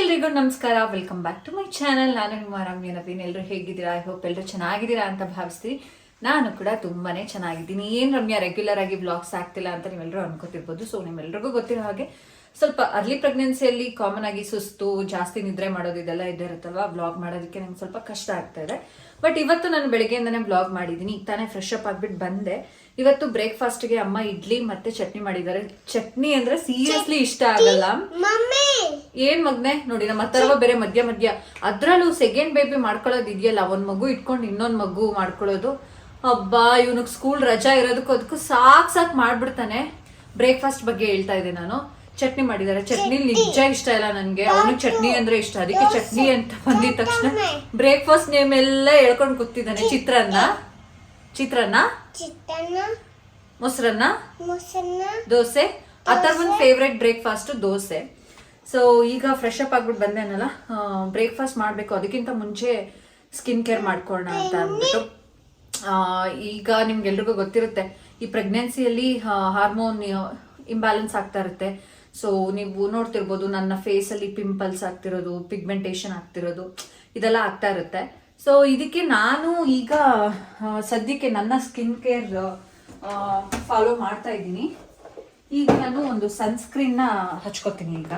ಎಲ್ರಿಗೂ ನಮಸ್ಕಾರ. Welcome back to my channel ನಾನು ನಿಮ್ಮ ರಮ್ಯ ನವೀನ್. ಎಲ್ಲರೂ ಹೇಗಿದ್ದೀರಾ? ಐ ಹೋಪ್ ಎಲ್ಲರೂ ಚೆನ್ನಾಗಿದ್ದೀರಾ ಅಂತ ಭಾವಿಸ್ತೀನಿ. ನಾನು ಕೂಡ ತುಂಬಾನೇ ಚೆನ್ನಾಗಿದ್ದೀನಿ. ಏನು ರಮ್ಯ ರೆಗ್ಯುಲರ್ ಆಗಿ ಬ್ಲಾಗ್ಸ್ ಆಗ್ತಿಲ್ಲ ಅಂತ ನೀವೆಲ್ಲರೂ ಅನ್ಕೋತಿರ್ಬೋದು. ಸೊ ನಿಮ್ಮೆಲ್ರಿಗೂ ಗೊತ್ತಿರೋ ಹಾಗೆ ಸ್ವಲ್ಪ ಅರ್ಲಿ ಪ್ರೆಗ್ನೆನ್ಸಿಯಲ್ಲಿ ಕಾಮನ್ ಆಗಿ ಸುಸ್ತು, ಜಾಸ್ತಿ ನಿದ್ರೆ ಮಾಡೋದು ಇದೆಲ್ಲ ಇದ್ದೇ ಇರುತ್ತಲ್ವಾ? ಬ್ಲಾಗ್ ಮಾಡೋದಕ್ಕೆ ನಂಗೆ ಸ್ವಲ್ಪ ಕಷ್ಟ ಆಗ್ತಾ ಇದೆ. ಬಟ್ ಇವತ್ತು ನಾನು ಬೆಳಗ್ಗೆಯಿಂದನೇ ಬ್ಲಾಗ್ ಮಾಡಿದ್ದೀನಿ. ಈಗ ತಾನೇ ಫ್ರೆಶ್ ಅಪ್ ಆಗಿಬಿಟ್ಟು ಬಂದೆ. ಇವತ್ತು ಬ್ರೇಕ್ಫಾಸ್ಟ್ಗೆ ಅಮ್ಮ ಇಡ್ಲಿ ಮತ್ತೆ ಚಟ್ನಿ ಮಾಡಿದ್ದಾರೆ. ಚಟ್ನಿ ಅಂದ್ರೆ ಸೀರಿಯಸ್ಲಿ ಇಷ್ಟ ಆಗಲ್ಲ. ಏನ್ ಮಗ್ನೆ? ನೋಡಿ ನಮ್ಮ ಹತ್ರವ ಬೇರೆ ಮಧ್ಯ ಮಧ್ಯ. ಅದ್ರಲ್ಲೂ ಸೆಕೆಂಡ್ ಬೇಬಿ ಮಾಡ್ಕೊಳ್ಳೋದು ಇದೆಯಲ್ಲ ಒಂದ್ ಮಗು ಇಟ್ಕೊಂಡು ಇನ್ನೊಂದ್ ಮಗು ಮಾಡ್ಕೊಳ್ಳೋದು. ಅಬ್ಬಾ ಇವನಿಗೆ ಸ್ಕೂಲ್ ರಜಾ ಇರೋದಕ್ಕೂ ಅದಕ್ಕೂ ಸಾಕ್ ಸಾಕ್ ಮಾಡ್ಬಿಡ್ತಾನೆ. ಬ್ರೇಕ್ಫಾಸ್ಟ್ ಬಗ್ಗೆ ಹೇಳ್ತಾ ಇದ್ದೆ ನಾನು. ಚಟ್ನಿ ಮಾಡಿದ್ದಾರೆ. ಚಟ್ನಿ ನಿಜ ಇಷ್ಟ ಇಲ್ಲ ನನ್ಗೆ. ಅವನು ಚಟ್ನಿ ಅಂದ್ರೆ ಇಷ್ಟ. ಅದಕ್ಕೆ ಚಟ್ನಿ ಅಂತ ಬಂದಿದ ತಕ್ಷಣ ಬ್ರೇಕ್ಫಾಸ್ಟ್ ನೇಮ್ ಎಲ್ಲ ಹೇಳ್ಕೊಂಡು ಕೂತಿದ್ದಾನೆ ಚಿತ್ರಾನ್ನ. ಚಿತ್ರಾನ್ನ ಚಿತ್ರಾನ್ನ ಮೊಸರನ್ನ ಮೊಸರನ್ನ ದೋಸೆ. ಅಥರ್ವನ್ ಫೇವ್ರೆಟ್ ಬ್ರೇಕ್ಫಾಸ್ಟ್ ದೋಸೆ. ಸೊ ಈಗ ಫ್ರೆಶ್ ಅಪ್ ಆಗ್ಬಿಟ್ಟು ಬಂದೇನಲ್ಲ ಬ್ರೇಕ್ಫಾಸ್ಟ್ ಮಾಡಬೇಕು. ಅದಕ್ಕಿಂತ ಮುಂಚೆ ಸ್ಕಿನ್ ಕೇರ್ ಮಾಡ್ಕೊಳ್ಳೋಣ ಅಂತ ಅಂದ್ಬಿಟ್ಟು. ಆ, ಈಗ ನಿಮ್ಗೆಲ್ರಿಗೂ ಗೊತ್ತಿರುತ್ತೆ ಈ ಪ್ರೆಗ್ನೆನ್ಸಿಯಲ್ಲಿ ಹಾರ್ಮೋನ್ ಇಂಬ್ಯಾಲೆನ್ಸ್ ಆಗ್ತಾ ಇರುತ್ತೆ. ಸೊ ನೀವು ನೋಡ್ತಿರ್ಬೋದು ನನ್ನ ಫೇಸಲ್ಲಿ ಪಿಂಪಲ್ಸ್ ಆಗ್ತಿರೋದು ಪಿಗ್ಮೆಂಟೇಷನ್ ಆಗ್ತಿರೋದು ಇದೆಲ್ಲ ಆಗ್ತಾ ಇರುತ್ತೆ. ಸೊ ಇದಕ್ಕೆ ನಾನು ಈಗ ಸದ್ಯಕ್ಕೆ ನನ್ನ ಸ್ಕಿನ್ ಕೇರ್ ಫಾಲೋ ಮಾಡ್ತಾ ಇದ್ದೀನಿ. ಈಗ ನಾನು ಒಂದು ಸನ್ಸ್ಕ್ರೀನ್ನ ಹಚ್ಕೋತೀನಿ ಈಗ.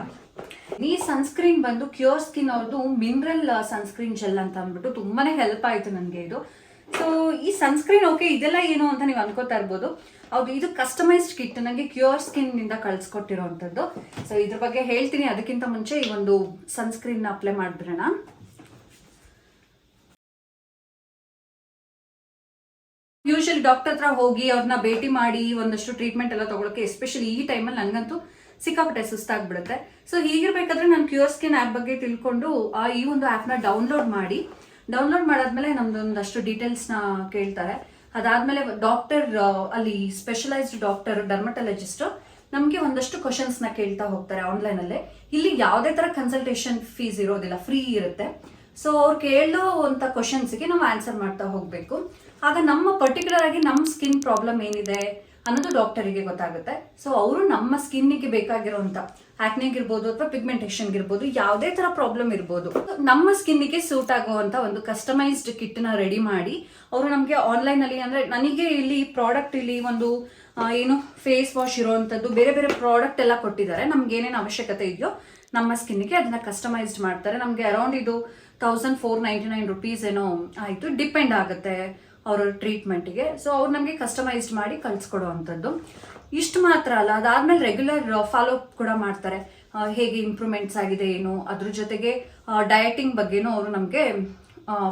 ಈ ಸನ್ಸ್ಕ್ರೀನ್ ಬಂದು ಕ್ಯೂರ್ ಸ್ಕಿನ್ ಅವ್ರದ್ದು ಮಿನರಲ್ ಸನ್ಸ್ಕ್ರೀನ್ ಜೆಲ್ ಅಂತ ಅಂದ್ಬಿಟ್ಟು ತುಂಬಾನೇ ಹೆಲ್ಪ್ ಆಯ್ತು ನನಗೆ ಇದು. ಸೊ ಈ ಸನ್ಸ್ಕ್ರೀನ್ ಓಕೆ ಇದೆಲ್ಲ ಏನು ಅಂತ ನೀವು ಅನ್ಕೋತಾ ಇರ್ಬೋದು. ಹೌದು, ಇದು ಕಸ್ಟಮೈಸ್ಡ್ ಕಿಟ್ ನನಗೆ ಕ್ಯೂರ್ ಸ್ಕಿನ್ನಿಂದ ಕಳ್ಸಿಕೊಟ್ಟಿರೋವಂಥದ್ದು ಸೊ ಇದ್ರ ಬಗ್ಗೆ ಹೇಳ್ತೀನಿ. ಅದಕ್ಕಿಂತ ಮುಂಚೆ ಈ ಒಂದು ಸನ್ಸ್ಕ್ರೀನ್ನ ಅಪ್ಲೈ ಮಾಡ್ಬಿಡೋಣ. ಯೂಶಲಿ ಡಾಕ್ಟರ್ ಹತ್ರ ಹೋಗಿ ಅವ್ರನ್ನ ಭೇಟಿ ಮಾಡಿ ಒಂದಷ್ಟು ಟ್ರೀಟ್ಮೆಂಟ್ ಎಲ್ಲ ತಗೊಳಕ್ಕೆ ಎಸ್ಪೆಷಲಿ ಈ ಟೈಮಲ್ಲಿ ನನಗಂತೂ ಸಿಕ್ಕಾಪಟ್ಟೆ ಸುಸ್ತಾಗ್ಬಿಡುತ್ತೆ. ಸೊ ಹೀಗಿರ್ಬೇಕಾದ್ರೆ ನಾನು ಕ್ಯೂರ್ ಸ್ಕಿನ್ ಆ್ಯಪ್ ಬಗ್ಗೆ ತಿಳ್ಕೊಂಡು, ಆ ಈ ಒಂದು ಆ್ಯಪ್ನ ಡೌನ್ಲೋಡ್ ಮಾಡಿ ಡೌನ್ಲೋಡ್ ಮಾಡಾದ್ಮೇಲೆ ಒಂದಷ್ಟು ಡೀಟೇಲ್ಸ್ನ ಕೇಳ್ತಾರೆ. ಅದಾದ್ಮೇಲೆ ಡಾಕ್ಟರ್ ಅಲ್ಲಿ ಸ್ಪೆಷಲೈಸ್ಡ್ ಡಾಕ್ಟರ್ ಡರ್ಮಟಾಲಜಿಸ್ಟ್ ನಮಗೆ ಒಂದಷ್ಟು ಕ್ವಶನ್ಸ್ನ ಕೇಳ್ತಾ ಹೋಗ್ತಾರೆ ಆನ್ಲೈನ್ ಅಲ್ಲೇ. ಇಲ್ಲಿ ಯಾವುದೇ ತರ ಕನ್ಸಲ್ಟೇಷನ್ ಫೀಸ್ ಇರೋದಿಲ್ಲ ಫ್ರೀ ಇರುತ್ತೆ. ಸೊ ಅವ್ರು ಕೇಳೋ ಅಂತ ಕ್ವಶನ್ಸ್ಗೆ ನಾವು ಆನ್ಸರ್ ಮಾಡ್ತಾ ಹೋಗ್ಬೇಕು. ಆಗ ನಮ್ಮ ಪರ್ಟಿಕ್ಯುಲರ್ ಆಗಿ ನಮ್ಮ ಸ್ಕಿನ್ ಪ್ರಾಬ್ಲಮ್ ಏನಿದೆ ಅನ್ನೋದು ಡಾಕ್ಟರಿಗೆ ಗೊತ್ತಾಗುತ್ತೆ. ಸೊ ಅವರು ನಮ್ಮ ಸ್ಕಿನ್ನಿಗೆ ಆಕ್ನೇಗ್ ಇರ್ಬೋದು ಅಥವಾ ಪಿಗ್ಮೆಂಟೇಷನ್ ಇರ್ಬೋದು ಯಾವುದೇ ತರ ಪ್ರಾಬ್ಲಮ್ ಇರ್ಬೋದು. ನಮ್ಮ ಸ್ಕಿನ್ನಿಗೆ ಸೂಟ್ ಆಗುವಂತ ಒಂದು ಕಸ್ಟಮೈಸ್ಡ್ ಕಿಟ್ನ ರೆಡಿ ಮಾಡಿ ಅವರು ನಮಗೆ ಆನ್ಲೈನ್ ಅಲ್ಲಿ ಅಂದ್ರೆ ನನಗೆ ಇಲ್ಲಿ ಪ್ರಾಡಕ್ಟ್ ಇಲ್ಲಿ ಒಂದು ಏನು ಫೇಸ್ ವಾಶ್ ಇರೋವಂಥದ್ದು, ಬೇರೆ ಬೇರೆ ಪ್ರಾಡಕ್ಟ್ ಎಲ್ಲ ಕೊಟ್ಟಿದ್ದಾರೆ. ನಮ್ಗೆ ಏನೇನು ಅವಶ್ಯಕತೆ ಇದೆಯೋ ನಮ್ಮ ಸ್ಕಿನ್ಗೆ ಅದನ್ನ ಕಸ್ಟಮೈಸ್ಡ್ ಮಾಡ್ತಾರೆ. ನಮಗೆ ಅರೌಂಡ್ ಇದು thousand four ninety nine rupees ಏನೋ ಆಯಿತು ಡಿಪೆಂಡ್ ಆಗುತ್ತೆ ಅವರ ಟ್ರೀಟ್ಮೆಂಟ್ಗೆ ಸೊ ಅವ್ರು ನಮಗೆ ಕಸ್ಟಮೈಸ್ಡ್ ಮಾಡಿ ಕಳ್ಸಿಕೊಡುವಂಥದ್ದು ಇಷ್ಟು ಮಾತ್ರ ಅಲ್ಲ, ಅದಾದ್ಮೇಲೆ ರೆಗ್ಯುಲರ್ ಫಾಲೋ ಅಪ್ ಕೂಡ ಮಾಡ್ತಾರೆ. ಹೇಗೆ ಇಂಪ್ರೂವ್ಮೆಂಟ್ಸ್ ಆಗಿದೆ ಏನು, ಅದ್ರ ಜೊತೆಗೆ ಡಯಟಿಂಗ್ ಬಗ್ಗೆನೂ ಅವರು ನಮಗೆ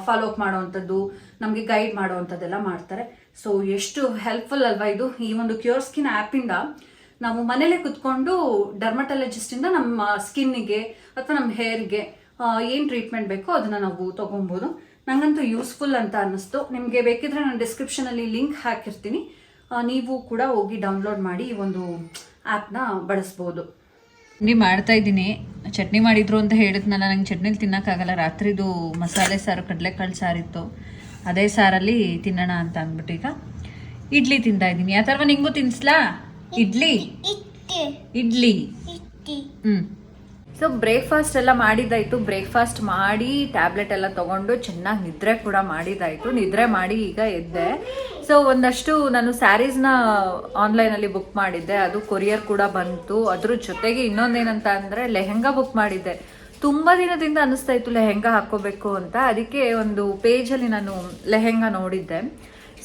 ಫಾಲೋ ಅಪ್ ಮಾಡುವಂಥದ್ದು ನಮಗೆ ಗೈಡ್ ಮಾಡುವಂಥದ್ದೆಲ್ಲ ಮಾಡ್ತಾರೆ. ಸೊ ಎಷ್ಟು ಹೆಲ್ಪ್ಫುಲ್ ಅಲ್ವಾ ಇದು? ಈ ಒಂದು ಕ್ಯೂರ್ ಸ್ಕಿನ್ ಆ್ಯಪಿಂದ ನಾವು ಮನೇಲೆ ಕುತ್ಕೊಂಡು ಡರ್ಮಟಾಲಜಿಸ್ಟಿಂದ ನಮ್ಮ ಸ್ಕಿನ್ನಿಗೆ ಅಥವಾ ನಮ್ಮ ಹೇರ್ಗೆ ಏನು ಟ್ರೀಟ್ಮೆಂಟ್ ಬೇಕೋ ಅದನ್ನ ನಾವು ತಗೊಬೋದು. ನಂಗಂತೂ ಯೂಸ್ಫುಲ್ ಅಂತ ಅನ್ನಿಸ್ತು. ನಿಮಗೆ ಬೇಕಿದ್ರೆ ನಾನು ಡಿಸ್ಕ್ರಿಪ್ಷನಲ್ಲಿ ಲಿಂಕ್ ಹಾಕಿರ್ತೀನಿ. ನೀವು ಕೂಡ ಹೋಗಿ ಡೌನ್ಲೋಡ್ ಮಾಡಿ ಈ ಒಂದು ಆ್ಯಪ್ನ ಬಳಸ್ಬೋದು. ಇಲ್ಲಿ ಮಾಡ್ತಾ ಇದ್ದೀನಿ. ಚಟ್ನಿ ಮಾಡಿದ್ರು ಅಂತ ಹೇಳಿದ್ನಲ್ಲ ನಂಗೆ ಚಟ್ನಿಲಿ ತಿನ್ನೋಕ್ಕಾಗಲ್ಲ. ರಾತ್ರಿದು ಮಸಾಲೆ ಸಾರು ಕಡಲೆಕಾಳು ಸಾರಿತ್ತು. ಅದೇ ಸಾರಲ್ಲಿ ತಿನ್ನೋಣ ಅಂತ ಅಂದ್ಬಿಟ್ಟು ಈಗ ಇಡ್ಲಿ ತಿಂತಾ ಇದ್ದೀನಿ. ಆ ಥರ ನಿಂಗೂ ತಿನ್ಸ್ಲಾ? ಇಡ್ಲಿ? ಇಡ್ಲಿ. ಹ್ಞೂ ಹ್ಮ್. ಸೊ ಬ್ರೇಕ್ಫಾಸ್ಟ್ ಎಲ್ಲ ಮಾಡಿದ್ದಾಯ್ತು. ಬ್ರೇಕ್ಫಾಸ್ಟ್ ಮಾಡಿ ಟ್ಯಾಬ್ಲೆಟ್ ಎಲ್ಲ ತಗೊಂಡು ಚೆನ್ನಾಗಿ ನಿದ್ರೆ ಕೂಡ ಮಾಡಿದ್ದಾಯ್ತು. ನಿದ್ರೆ ಮಾಡಿ ಈಗ ಎದ್ದೆ. ಸೊ ಒಂದಷ್ಟು ನಾನು ಸ್ಯಾರೀಸ್ನ ಆನ್ಲೈನಲ್ಲಿ ಬುಕ್ ಮಾಡಿದ್ದೆ. ಅದು ಕೊರಿಯರ್ ಕೂಡ ಬಂತು. ಅದ್ರ ಜೊತೆಗೆ ಇನ್ನೊಂದೇನಂತ ಅಂದರೆ ಲೆಹೆಂಗಾ ಬುಕ್ ಮಾಡಿದ್ದೆ. ತುಂಬ ದಿನದಿಂದ ಅನಿಸ್ತಾ ಇತ್ತು ಲೆಹೆಂಗಾ ಹಾಕೋಬೇಕು ಅಂತ. ಅದಕ್ಕೆ ಒಂದು ಪೇಜಲ್ಲಿ ನಾನು ಲೆಹೆಂಗಾ ನೋಡಿದ್ದೆ.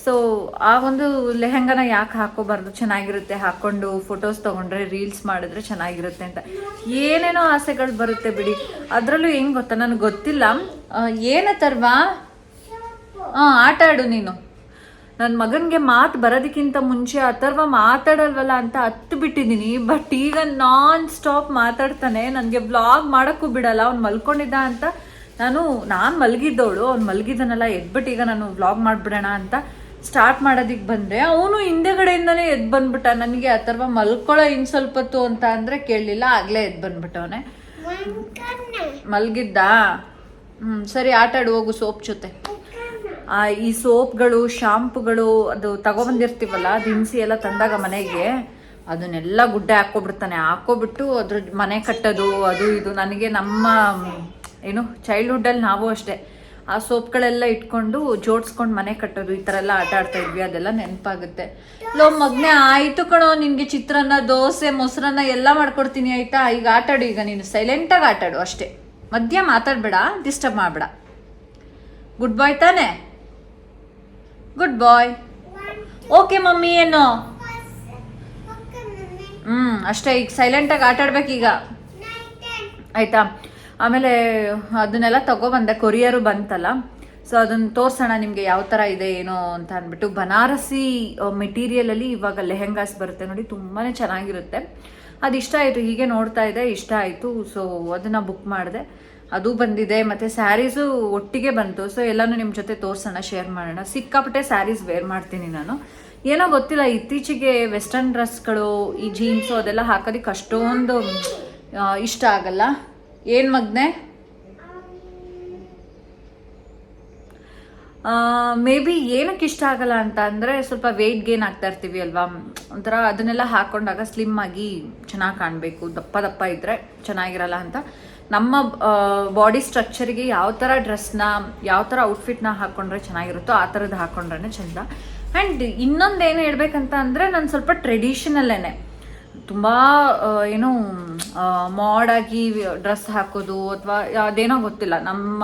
ಸೊ ಆ ಒಂದು ಲೆಹೆಂಗಾನ ಯಾಕೆ ಹಾಕೋಬಾರ್ದು? ಚೆನ್ನಾಗಿರುತ್ತೆ. ಹಾಕೊಂಡು ಫೋಟೋಸ್ ತಗೊಂಡ್ರೆ ರೀಲ್ಸ್ ಮಾಡಿದ್ರೆ ಚೆನ್ನಾಗಿರುತ್ತೆ ಅಂತ. ಏನೇನೋ ಆಸೆಗಳು ಬರುತ್ತೆ ಬಿಡಿ. ಅದರಲ್ಲೂ ಹೆಂಗ್ ಗೊತ್ತಾ? ನನಗೆ ಗೊತ್ತಿಲ್ಲ. ಏನ ತರ್ವಾ? ಹಾಂ ಆಟ ಆಡು ನೀನು. ನನ್ನ ಮಗನಿಗೆ ಮಾತು ಬರೋದಕ್ಕಿಂತ ಮುಂಚೆ ಅಥರ್ವ ಮಾತಾಡಲ್ವಲ್ಲ ಅಂತ ಹತ್ತು ಬಿಟ್ಟಿದ್ದೀನಿ ಬಟ್ ಈಗ ನಾನ್ ಸ್ಟಾಪ್ ಮಾತಾಡ್ತಾನೆ. ನನಗೆ ವ್ಲಾಗ್ ಮಾಡೋಕ್ಕೂ ಬಿಡಲ್ಲ. ಅವ್ನು ಮಲ್ಕೊಂಡಿದ್ದ ಅಂತ ನಾನು ನಾನು ಮಲಗಿದ್ದವಳು. ಅವ್ನು ಮಲಗಿದ್ದನಲ್ಲ ಎದ್ಬಿಟ್ಟು ಈಗ ನಾನು ವ್ಲಾಗ್ ಮಾಡಿಬಿಡೋಣ ಅಂತ. ಸ್ಟಾರ್ಟ್ ಮಾಡೋದಕ್ಕೆ ಬಂದರೆ ಅವನು ಹಿಂದೆಗಡೆಯಿಂದನೇ ಎದ್ದು ಬಂದ್ಬಿಟ್ಟ. ನನಗೆ ಅಥರ್ವ ಮಲ್ಕೊಳ್ಳೋ ಇನ್ನು ಸ್ವಲ್ಪತ್ತು ಅಂತ ಅಂದರೆ ಕೇಳಲಿಲ್ಲ, ಆಗಲೇ ಎದ್ದು ಬಂದ್ಬಿಟ್ಟವನೆ. ಮಲಗಿದ್ದ? ಹ್ಞೂ ಸರಿ, ಆಟ ಹೋಗು, ಸೋಪ್ ಜೊತೆ. ಈ ಸೋಪ್ಗಳು, ಶಾಂಪುಗಳು, ಅದು ತಗೊಬಂದಿರ್ತೀವಲ್ಲ ದಿನಸಿ ಎಲ್ಲ ತಂದಾಗ ಮನೆಗೆ, ಅದನ್ನೆಲ್ಲ ಗುಡ್ಡೆ ಹಾಕ್ಕೊಬಿಡ್ತಾನೆ. ಹಾಕ್ಕೊಬಿಟ್ಟು ಅದ್ರ ಮನೆ ಕಟ್ಟೋದು, ಅದು ಇದು. ನನಗೆ ನಮ್ಮ, ಏನು ಚೈಲ್ಡ್ಹುಡ್ಡಲ್ಲಿ ನಾವು ಅಷ್ಟೇ. ಆ ಸೋಪ್ಗಳೆಲ್ಲ ಇಟ್ಕೊಂಡು ಜೋಡಿಸ್ಕೊಂಡು ಮನೆ ಕಟ್ಟೋದು ಈ ಥರ ಎಲ್ಲ ಆಟ ಆಡ್ತಾ ಇದ್ವಿ ಅದೆಲ್ಲ ನೆನಪಾಗುತ್ತೆ. ಲೋ ಮಗ್ನೆ ಆಯ್ತು ಕಣೋ ನಿನಗೆ ಚಿತ್ರಾನ್ನ ದೋಸೆ ಮೊಸರನ್ನ ಎಲ್ಲ ಮಾಡ್ಕೊಡ್ತೀನಿ ಆಯಿತಾ? ಈಗ ಆಟಾಡು ಈಗ ನೀನು ಸೈಲೆಂಟಾಗಿ ಆಟಾಡು ಅಷ್ಟೇ. ಮಧ್ಯ ಮಾತಾಡಬೇಡ ಡಿಸ್ಟರ್ಬ್ ಮಾಡಬೇಡ. ಗುಡ್ ಬಾಯ್ ತಾನೆ? ಗುಡ್ ಬಾಯ್ ಓಕೆ ಮಮ್ಮಿ ಏನು? ಹ್ಞೂ ಅಷ್ಟೇ ಈಗ ಸೈಲೆಂಟಾಗಿ ಆಟಾಡ್ಬೇಕೀಗ ಆಯ್ತಾ? ಆಮೇಲೆ ಅದನ್ನೆಲ್ಲ ತಗೊಬಂದೆ, ಕೊರಿಯರು ಬಂತಲ್ಲ ಸೊ ಅದನ್ನ ತೋರ್ಸೋಣ ನಿಮಗೆ ಯಾವ ಥರ ಇದೆ, ಏನೋ ಅಂತ ಅಂದ್ಬಿಟ್ಟು. ಬನಾರಸಿ ಮೆಟೀರಿಯಲಲ್ಲಿ ಇವಾಗ ಲೆಹೆಂಗಾಸ್ ಬರುತ್ತೆ ನೋಡಿ, ತುಂಬಾನೇ ಚೆನ್ನಾಗಿರುತ್ತೆ. ಅದು ಇಷ್ಟ ಆಯಿತು, ಹೀಗೆ ನೋಡ್ತಾ ಇದೆ ಇಷ್ಟ ಆಯಿತು ಸೊ ಅದನ್ನ ಬುಕ್ ಮಾಡಿದೆ. ಅದು ಬಂದಿದೆ, ಮತ್ತೆ ಸ್ಯಾರೀಸು ಒಟ್ಟಿಗೆ ಬಂತು ಸೊ ಎಲ್ಲಾನು ನಿಮ್ಮ ಜೊತೆ ತೋರಿಸೋಣ ಶೇರ್ ಮಾಡೋಣ. ಸಿಕ್ಕಾಪಟ್ಟೆ ಸ್ಯಾರೀಸ್ ವೇರ್ ಮಾಡ್ತೀನಿ ನಾನು. ಏನೋ ಗೊತ್ತಿಲ್ಲ, ಇತ್ತೀಚೆಗೆ ವೆಸ್ಟರ್ನ್ ಡ್ರೆಸ್ಗಳು ಈ ಜೀನ್ಸು ಅದೆಲ್ಲ ಹಾಕೋದಕ್ಕೆ ಅಷ್ಟೊಂದು ಇಷ್ಟ ಆಗಲ್ಲ. ಏನು ಮಗ್ನೆ? ಮೇ ಬಿ ಏನಕ್ಕೆ ಇಷ್ಟ ಆಗಲ್ಲ ಅಂತ ಅಂದರೆ ಸ್ವಲ್ಪ ವೆಯ್ಟ್ ಗೇನ್ ಆಗ್ತಾ ಇರ್ತೀವಿ ಅಲ್ವಾ? ಒಂಥರ ಅದನ್ನೆಲ್ಲ ಹಾಕೊಂಡಾಗ ಸ್ಲಿಮ್ ಆಗಿ ಚೆನ್ನಾಗಿ ಕಾಣಬೇಕು. ದಪ್ಪ ದಪ್ಪ ಇದ್ದರೆ ಚೆನ್ನಾಗಿರಲ್ಲ ಅಂತ. ನಮ್ಮ ಬಾಡಿ ಸ್ಟ್ರಕ್ಚರ್ಗೆ ಯಾವ ಥರ ಡ್ರೆಸ್ನ ಯಾವ ಥರ ಔಟ್ಫಿಟ್ನ ಹಾಕ್ಕೊಂಡ್ರೆ ಚೆನ್ನಾಗಿರುತ್ತೋ ಆ ಥರದ್ದು ಹಾಕ್ಕೊಂಡ್ರೆ ಚೆಂದ. ಆ್ಯಂಡ್ ಏನು ಹೇಳ್ಬೇಕಂತ ಅಂದರೆ ನಾನು ಸ್ವಲ್ಪ ಟ್ರೆಡಿಷನಲ್ಲೇನೆ ತುಂಬ ಏನು ಮಾಡಾಗಿ ಡ್ರೆಸ್ ಹಾಕೋದು ಅಥವಾ ಅದೇನೋ ಗೊತ್ತಿಲ್ಲ. ನಮ್ಮ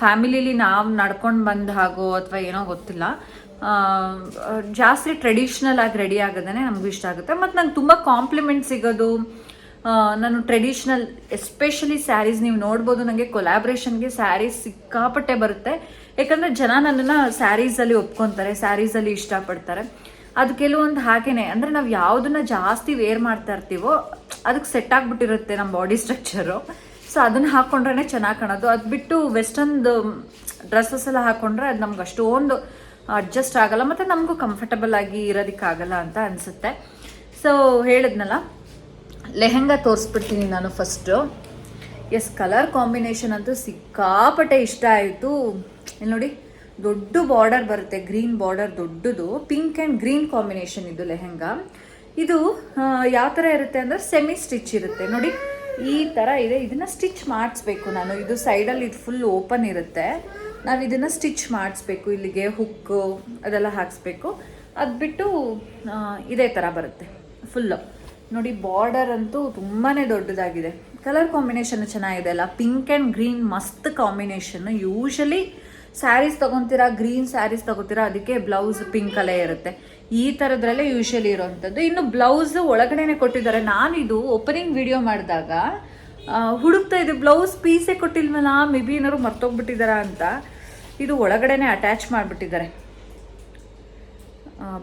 ಫ್ಯಾಮಿಲಿಲಿ ನಾವು ನಡ್ಕೊಂಡು ಬಂದ ಹಾಗೋ ಅಥವಾ ಏನೋ ಗೊತ್ತಿಲ್ಲ. ಜಾಸ್ತಿ ಟ್ರೆಡಿಷ್ನಲ್ ಆಗಿ ರೆಡಿ ಆಗೋದೇ ನಮಗೂ ಇಷ್ಟ ಆಗುತ್ತೆ. ಮತ್ತು ನಂಗೆ ತುಂಬ ಕಾಂಪ್ಲಿಮೆಂಟ್ ಸಿಗೋದು ನಾನು ಟ್ರೆಡಿಷ್ನಲ್ ಎಸ್ಪೆಷಲಿ ಸ್ಯಾರೀಸ್ ನೀವು ನೋಡ್ಬೋದು ನನಗೆ ಕೊಲ್ಯಾಬ್ರೇಷನ್ಗೆ ಸ್ಯಾರೀಸ್ ಸಿಕ್ಕಾಪಟ್ಟೆ ಬರುತ್ತೆ. ಯಾಕಂದರೆ ಜನ ನನ್ನನ್ನು ಸ್ಯಾರೀಸಲ್ಲಿ ಒಪ್ಕೊತಾರೆ ಸ್ಯಾರೀಸಲ್ಲಿ ಇಷ್ಟಪಡ್ತಾರೆ. ಅದು ಕೆಲವೊಂದು ಹಾಗೇನೆ. ಅಂದರೆ ನಾವು ಯಾವುದನ್ನ ಜಾಸ್ತಿ ವೇರ್ ಮಾಡ್ತಾ ಇರ್ತೀವೋ, ಅದಕ್ಕೆ ಸೆಟ್ ಆಗ್ಬಿಟ್ಟಿರುತ್ತೆ ನಮ್ಮ ಬಾಡಿ ಸ್ಟ್ರಕ್ಚರು ಸೊ ಅದನ್ನ ಹಾಕೊಂಡ್ರೆ ಚೆನ್ನಾಗಿ ಕಾಣೋದು. ಅದು ಬಿಟ್ಟು ವೆಸ್ಟರ್ನ್ದು ಡ್ರೆಸ್ಸಸ್ ಎಲ್ಲ ಹಾಕೊಂಡ್ರೆ ಅದು ನಮ್ಗೆ ಅಷ್ಟೊಂದು ಅಡ್ಜಸ್ಟ್ ಆಗಲ್ಲ. ಮತ್ತು ನಮಗೂ ಕಂಫರ್ಟಬಲ್ ಆಗಿ ಇರೋದಕ್ಕಾಗಲ್ಲ ಅಂತ ಅನಿಸುತ್ತೆ. ಸೊ ಹೇಳಿದ್ನಲ್ಲ, ಲೆಹೆಂಗಾ ತೋರಿಸ್ಬಿಡ್ತೀನಿ ನಾನು ಫಸ್ಟು ಎಸ್ ಕಲರ್ ಕಾಂಬಿನೇಷನ್ ಅಂತೂ ಸಿಕ್ಕಾಪಟ್ಟೆ ಇಷ್ಟ ಆಯಿತು. ಇಲ್ಲಿ ನೋಡಿ ದೊಡ್ಡ ಬಾರ್ಡರ್ ಬರುತ್ತೆ ಗ್ರೀನ್ ಬಾರ್ಡರ್ ದೊಡ್ಡದು. ಪಿಂಕ್ ಆ್ಯಂಡ್ ಗ್ರೀನ್ ಕಾಂಬಿನೇಷನ್ ಇದು ಲೆಹೆಂಗಾ. ಇದು ಯಾವ ಥರ ಇರುತ್ತೆ ಅಂದರೆ ಸೆಮಿ ಸ್ಟಿಚ್ ಇರುತ್ತೆ. ನೋಡಿ, ಈ ಥರ ಇದೆ. ಇದನ್ನು ಸ್ಟಿಚ್ ಮಾಡಿಸ್ಬೇಕು ನಾನು. ಇದು ಸೈಡಲ್ಲಿ ಇದು ಫುಲ್ ಓಪನ್ ಇರುತ್ತೆ. ನಾವು ಇದನ್ನು ಸ್ಟಿಚ್ ಮಾಡಿಸ್ಬೇಕು. ಇಲ್ಲಿಗೆ ಹುಕ್ಕು ಅದೆಲ್ಲ ಹಾಕಿಸ್ಬೇಕು. ಅದು ಬಿಟ್ಟು ಇದೇ ಥರ ಬರುತ್ತೆ. ಫುಲ್ಲು ನೋಡಿ ಬಾರ್ಡರ್ ಅಂತೂ ತುಂಬಾ ದೊಡ್ಡದಾಗಿದೆ. ಕಲರ್ ಕಾಂಬಿನೇಷನ್ ಚೆನ್ನಾಗಿದೆ ಅಲ್ಲ? ಪಿಂಕ್ ಆ್ಯಂಡ್ ಗ್ರೀನ್ ಮಸ್ತ್ ಕಾಂಬಿನೇಷನ್ ಯೂಶಲಿ ಸ್ಯಾರೀಸ್ ತೊಗೊತೀರಾ ಗ್ರೀನ್ ಸ್ಯಾರೀಸ್ ತೊಗೋತೀರಾ, ಅದಕ್ಕೆ ಬ್ಲೌಸ್ ಪಿಂಕ್ ಕಲೇ ಇರುತ್ತೆ. ಈ ಥರದ್ರಲ್ಲೇ ಯೂಶಲಿ ಇರೋವಂಥದ್ದು. ಇನ್ನು ಬ್ಲೌಸ್ ಒಳಗಡೆನೆ ಕೊಟ್ಟಿದ್ದಾರೆ. ನಾನು ಇದು ಓಪನಿಂಗ್ ವಿಡಿಯೋ ಮಾಡಿದಾಗ ಹುಡುಕ್ತಾ ಇದೆ ಬ್ಲೌಸ್ ಪೀಸೇ ಕೊಟ್ಟಿಲ್ವಲ್ಲ ಮೇ ಬಿ ಏನಾದ್ರು ಮರ್ತೋಗ್ಬಿಟ್ಟಿದಾರ ಅಂತ. ಇದು ಒಳಗಡೆನೆ ಅಟ್ಯಾಚ್ ಮಾಡಿಬಿಟ್ಟಿದ್ದಾರೆ.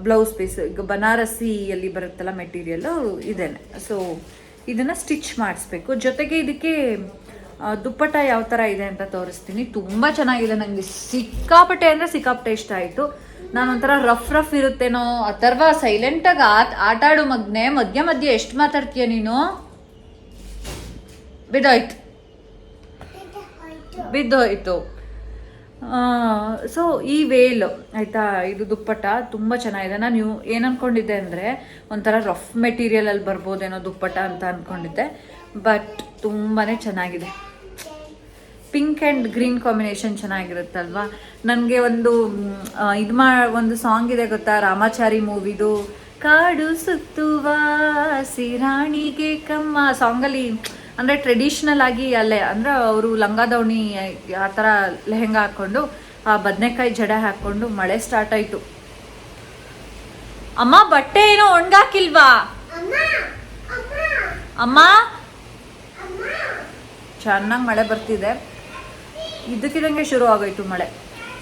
ಬ್ಲೌಸ್ ಪೀಸ್ ಈಗ ಬನಾರಸಿಯಲ್ಲಿ ಬರುತ್ತಲ್ಲ ಮೆಟೀರಿಯಲ್ಲು ಇದೇನೆ ಸೊ ಇದನ್ನು ಸ್ಟಿಚ್ ಮಾಡಿಸ್ಬೇಕು. ಜೊತೆಗೆ ಇದಕ್ಕೆ ದುಪ್ಪಟ್ಟ ಯಾವ ಥರ ಇದೆ ಅಂತ ತೋರಿಸ್ತೀನಿ. ತುಂಬ ಚೆನ್ನಾಗಿದೆ ನನಗೆ ಸಿಕ್ಕಾಪಟ್ಟೆ ಅಂದರೆ ಸಿಕ್ಕಾಪಟ್ಟೆ ಇಷ್ಟ ಆಯಿತು. ನಾನು ಒಂಥರ ರಫ್ ರಫ್ ಇರುತ್ತೇನೋ, ಅಥರ್ವ ಸೈಲೆಂಟಾಗಿ ಆಟ ಆಟ ಆಡು ಮಗ್ನೆ, ಮಧ್ಯ ಮಧ್ಯೆ ಎಷ್ಟು ಮಾತಾಡ್ತೀಯ ನೀನು? ಬಿದ್ದೋಯ್ತು. ಬಿದ್ದೋಯ್ತು. ಸೊ ಈ ವೇಲ್ ಆಯಿತಾ, ಇದು ದುಪ್ಪಟ್ಟ ತುಂಬ ಚೆನ್ನಾಗಿದೆ. ನಾನು ನೀವು ಏನು ಅನ್ಕೊಂಡಿದ್ದೆ ಅಂದರೆ ಒಂಥರ ರಫ್ ಮೆಟೀರಿಯಲಲ್ಲಿ ಬರ್ಬೋದೇನೋ ದುಪ್ಪಟ್ಟ ಅಂತ ಅಂದ್ಕೊಂಡಿದ್ದೆ ಬಟ್ ತುಂಬಾ ಚೆನ್ನಾಗಿದೆ. ಪಿಂಕ್ ಆ್ಯಂಡ್ ಗ್ರೀನ್ ಕಾಂಬಿನೇಷನ್ ಚೆನ್ನಾಗಿರುತ್ತಲ್ವಾ? ನನಗೆ ಒಂದು ಇದು ಮಾ, ಒಂದು ಸಾಂಗ್ ಇದೆ ಗೊತ್ತಾ? ರಾಮಾಚಾರಿ ಮೂವಿದು. ಕಾಡು ಸುತ್ತುವ ಸಿರಾಣಿಗೆ ಕಮ್ಮ. ಸಾಂಗಲ್ಲಿ ಅಂದರೆ ಟ್ರೆಡಿಷ್ನಲ್ ಆಗಿ ಅಲ್ಲೇ, ಅಂದರೆ ಅವರು ಲಂಗಾದವಣಿ ಆ ಥರ ಲೆಹೆಂಗಾ ಹಾಕ್ಕೊಂಡು, ಆ ಬದನೆಕಾಯಿ ಜಡೆ ಹಾಕ್ಕೊಂಡು ಮಳೆ ಸ್ಟಾರ್ಟ್ ಆಯಿತು. ಅಮ್ಮ, ಬಟ್ಟೆ ಏನೋ ಒಣಗಾಕಿಲ್ವಾ? ಅಮ್ಮ? ಚೆನ್ನಾಗಿ ಮಳೆ ಬರ್ತಿದೆ. ಇದಕ್ಕಿದಂಗೆ ಶುರು ಆಗೋಯ್ತು ಮಳೆ.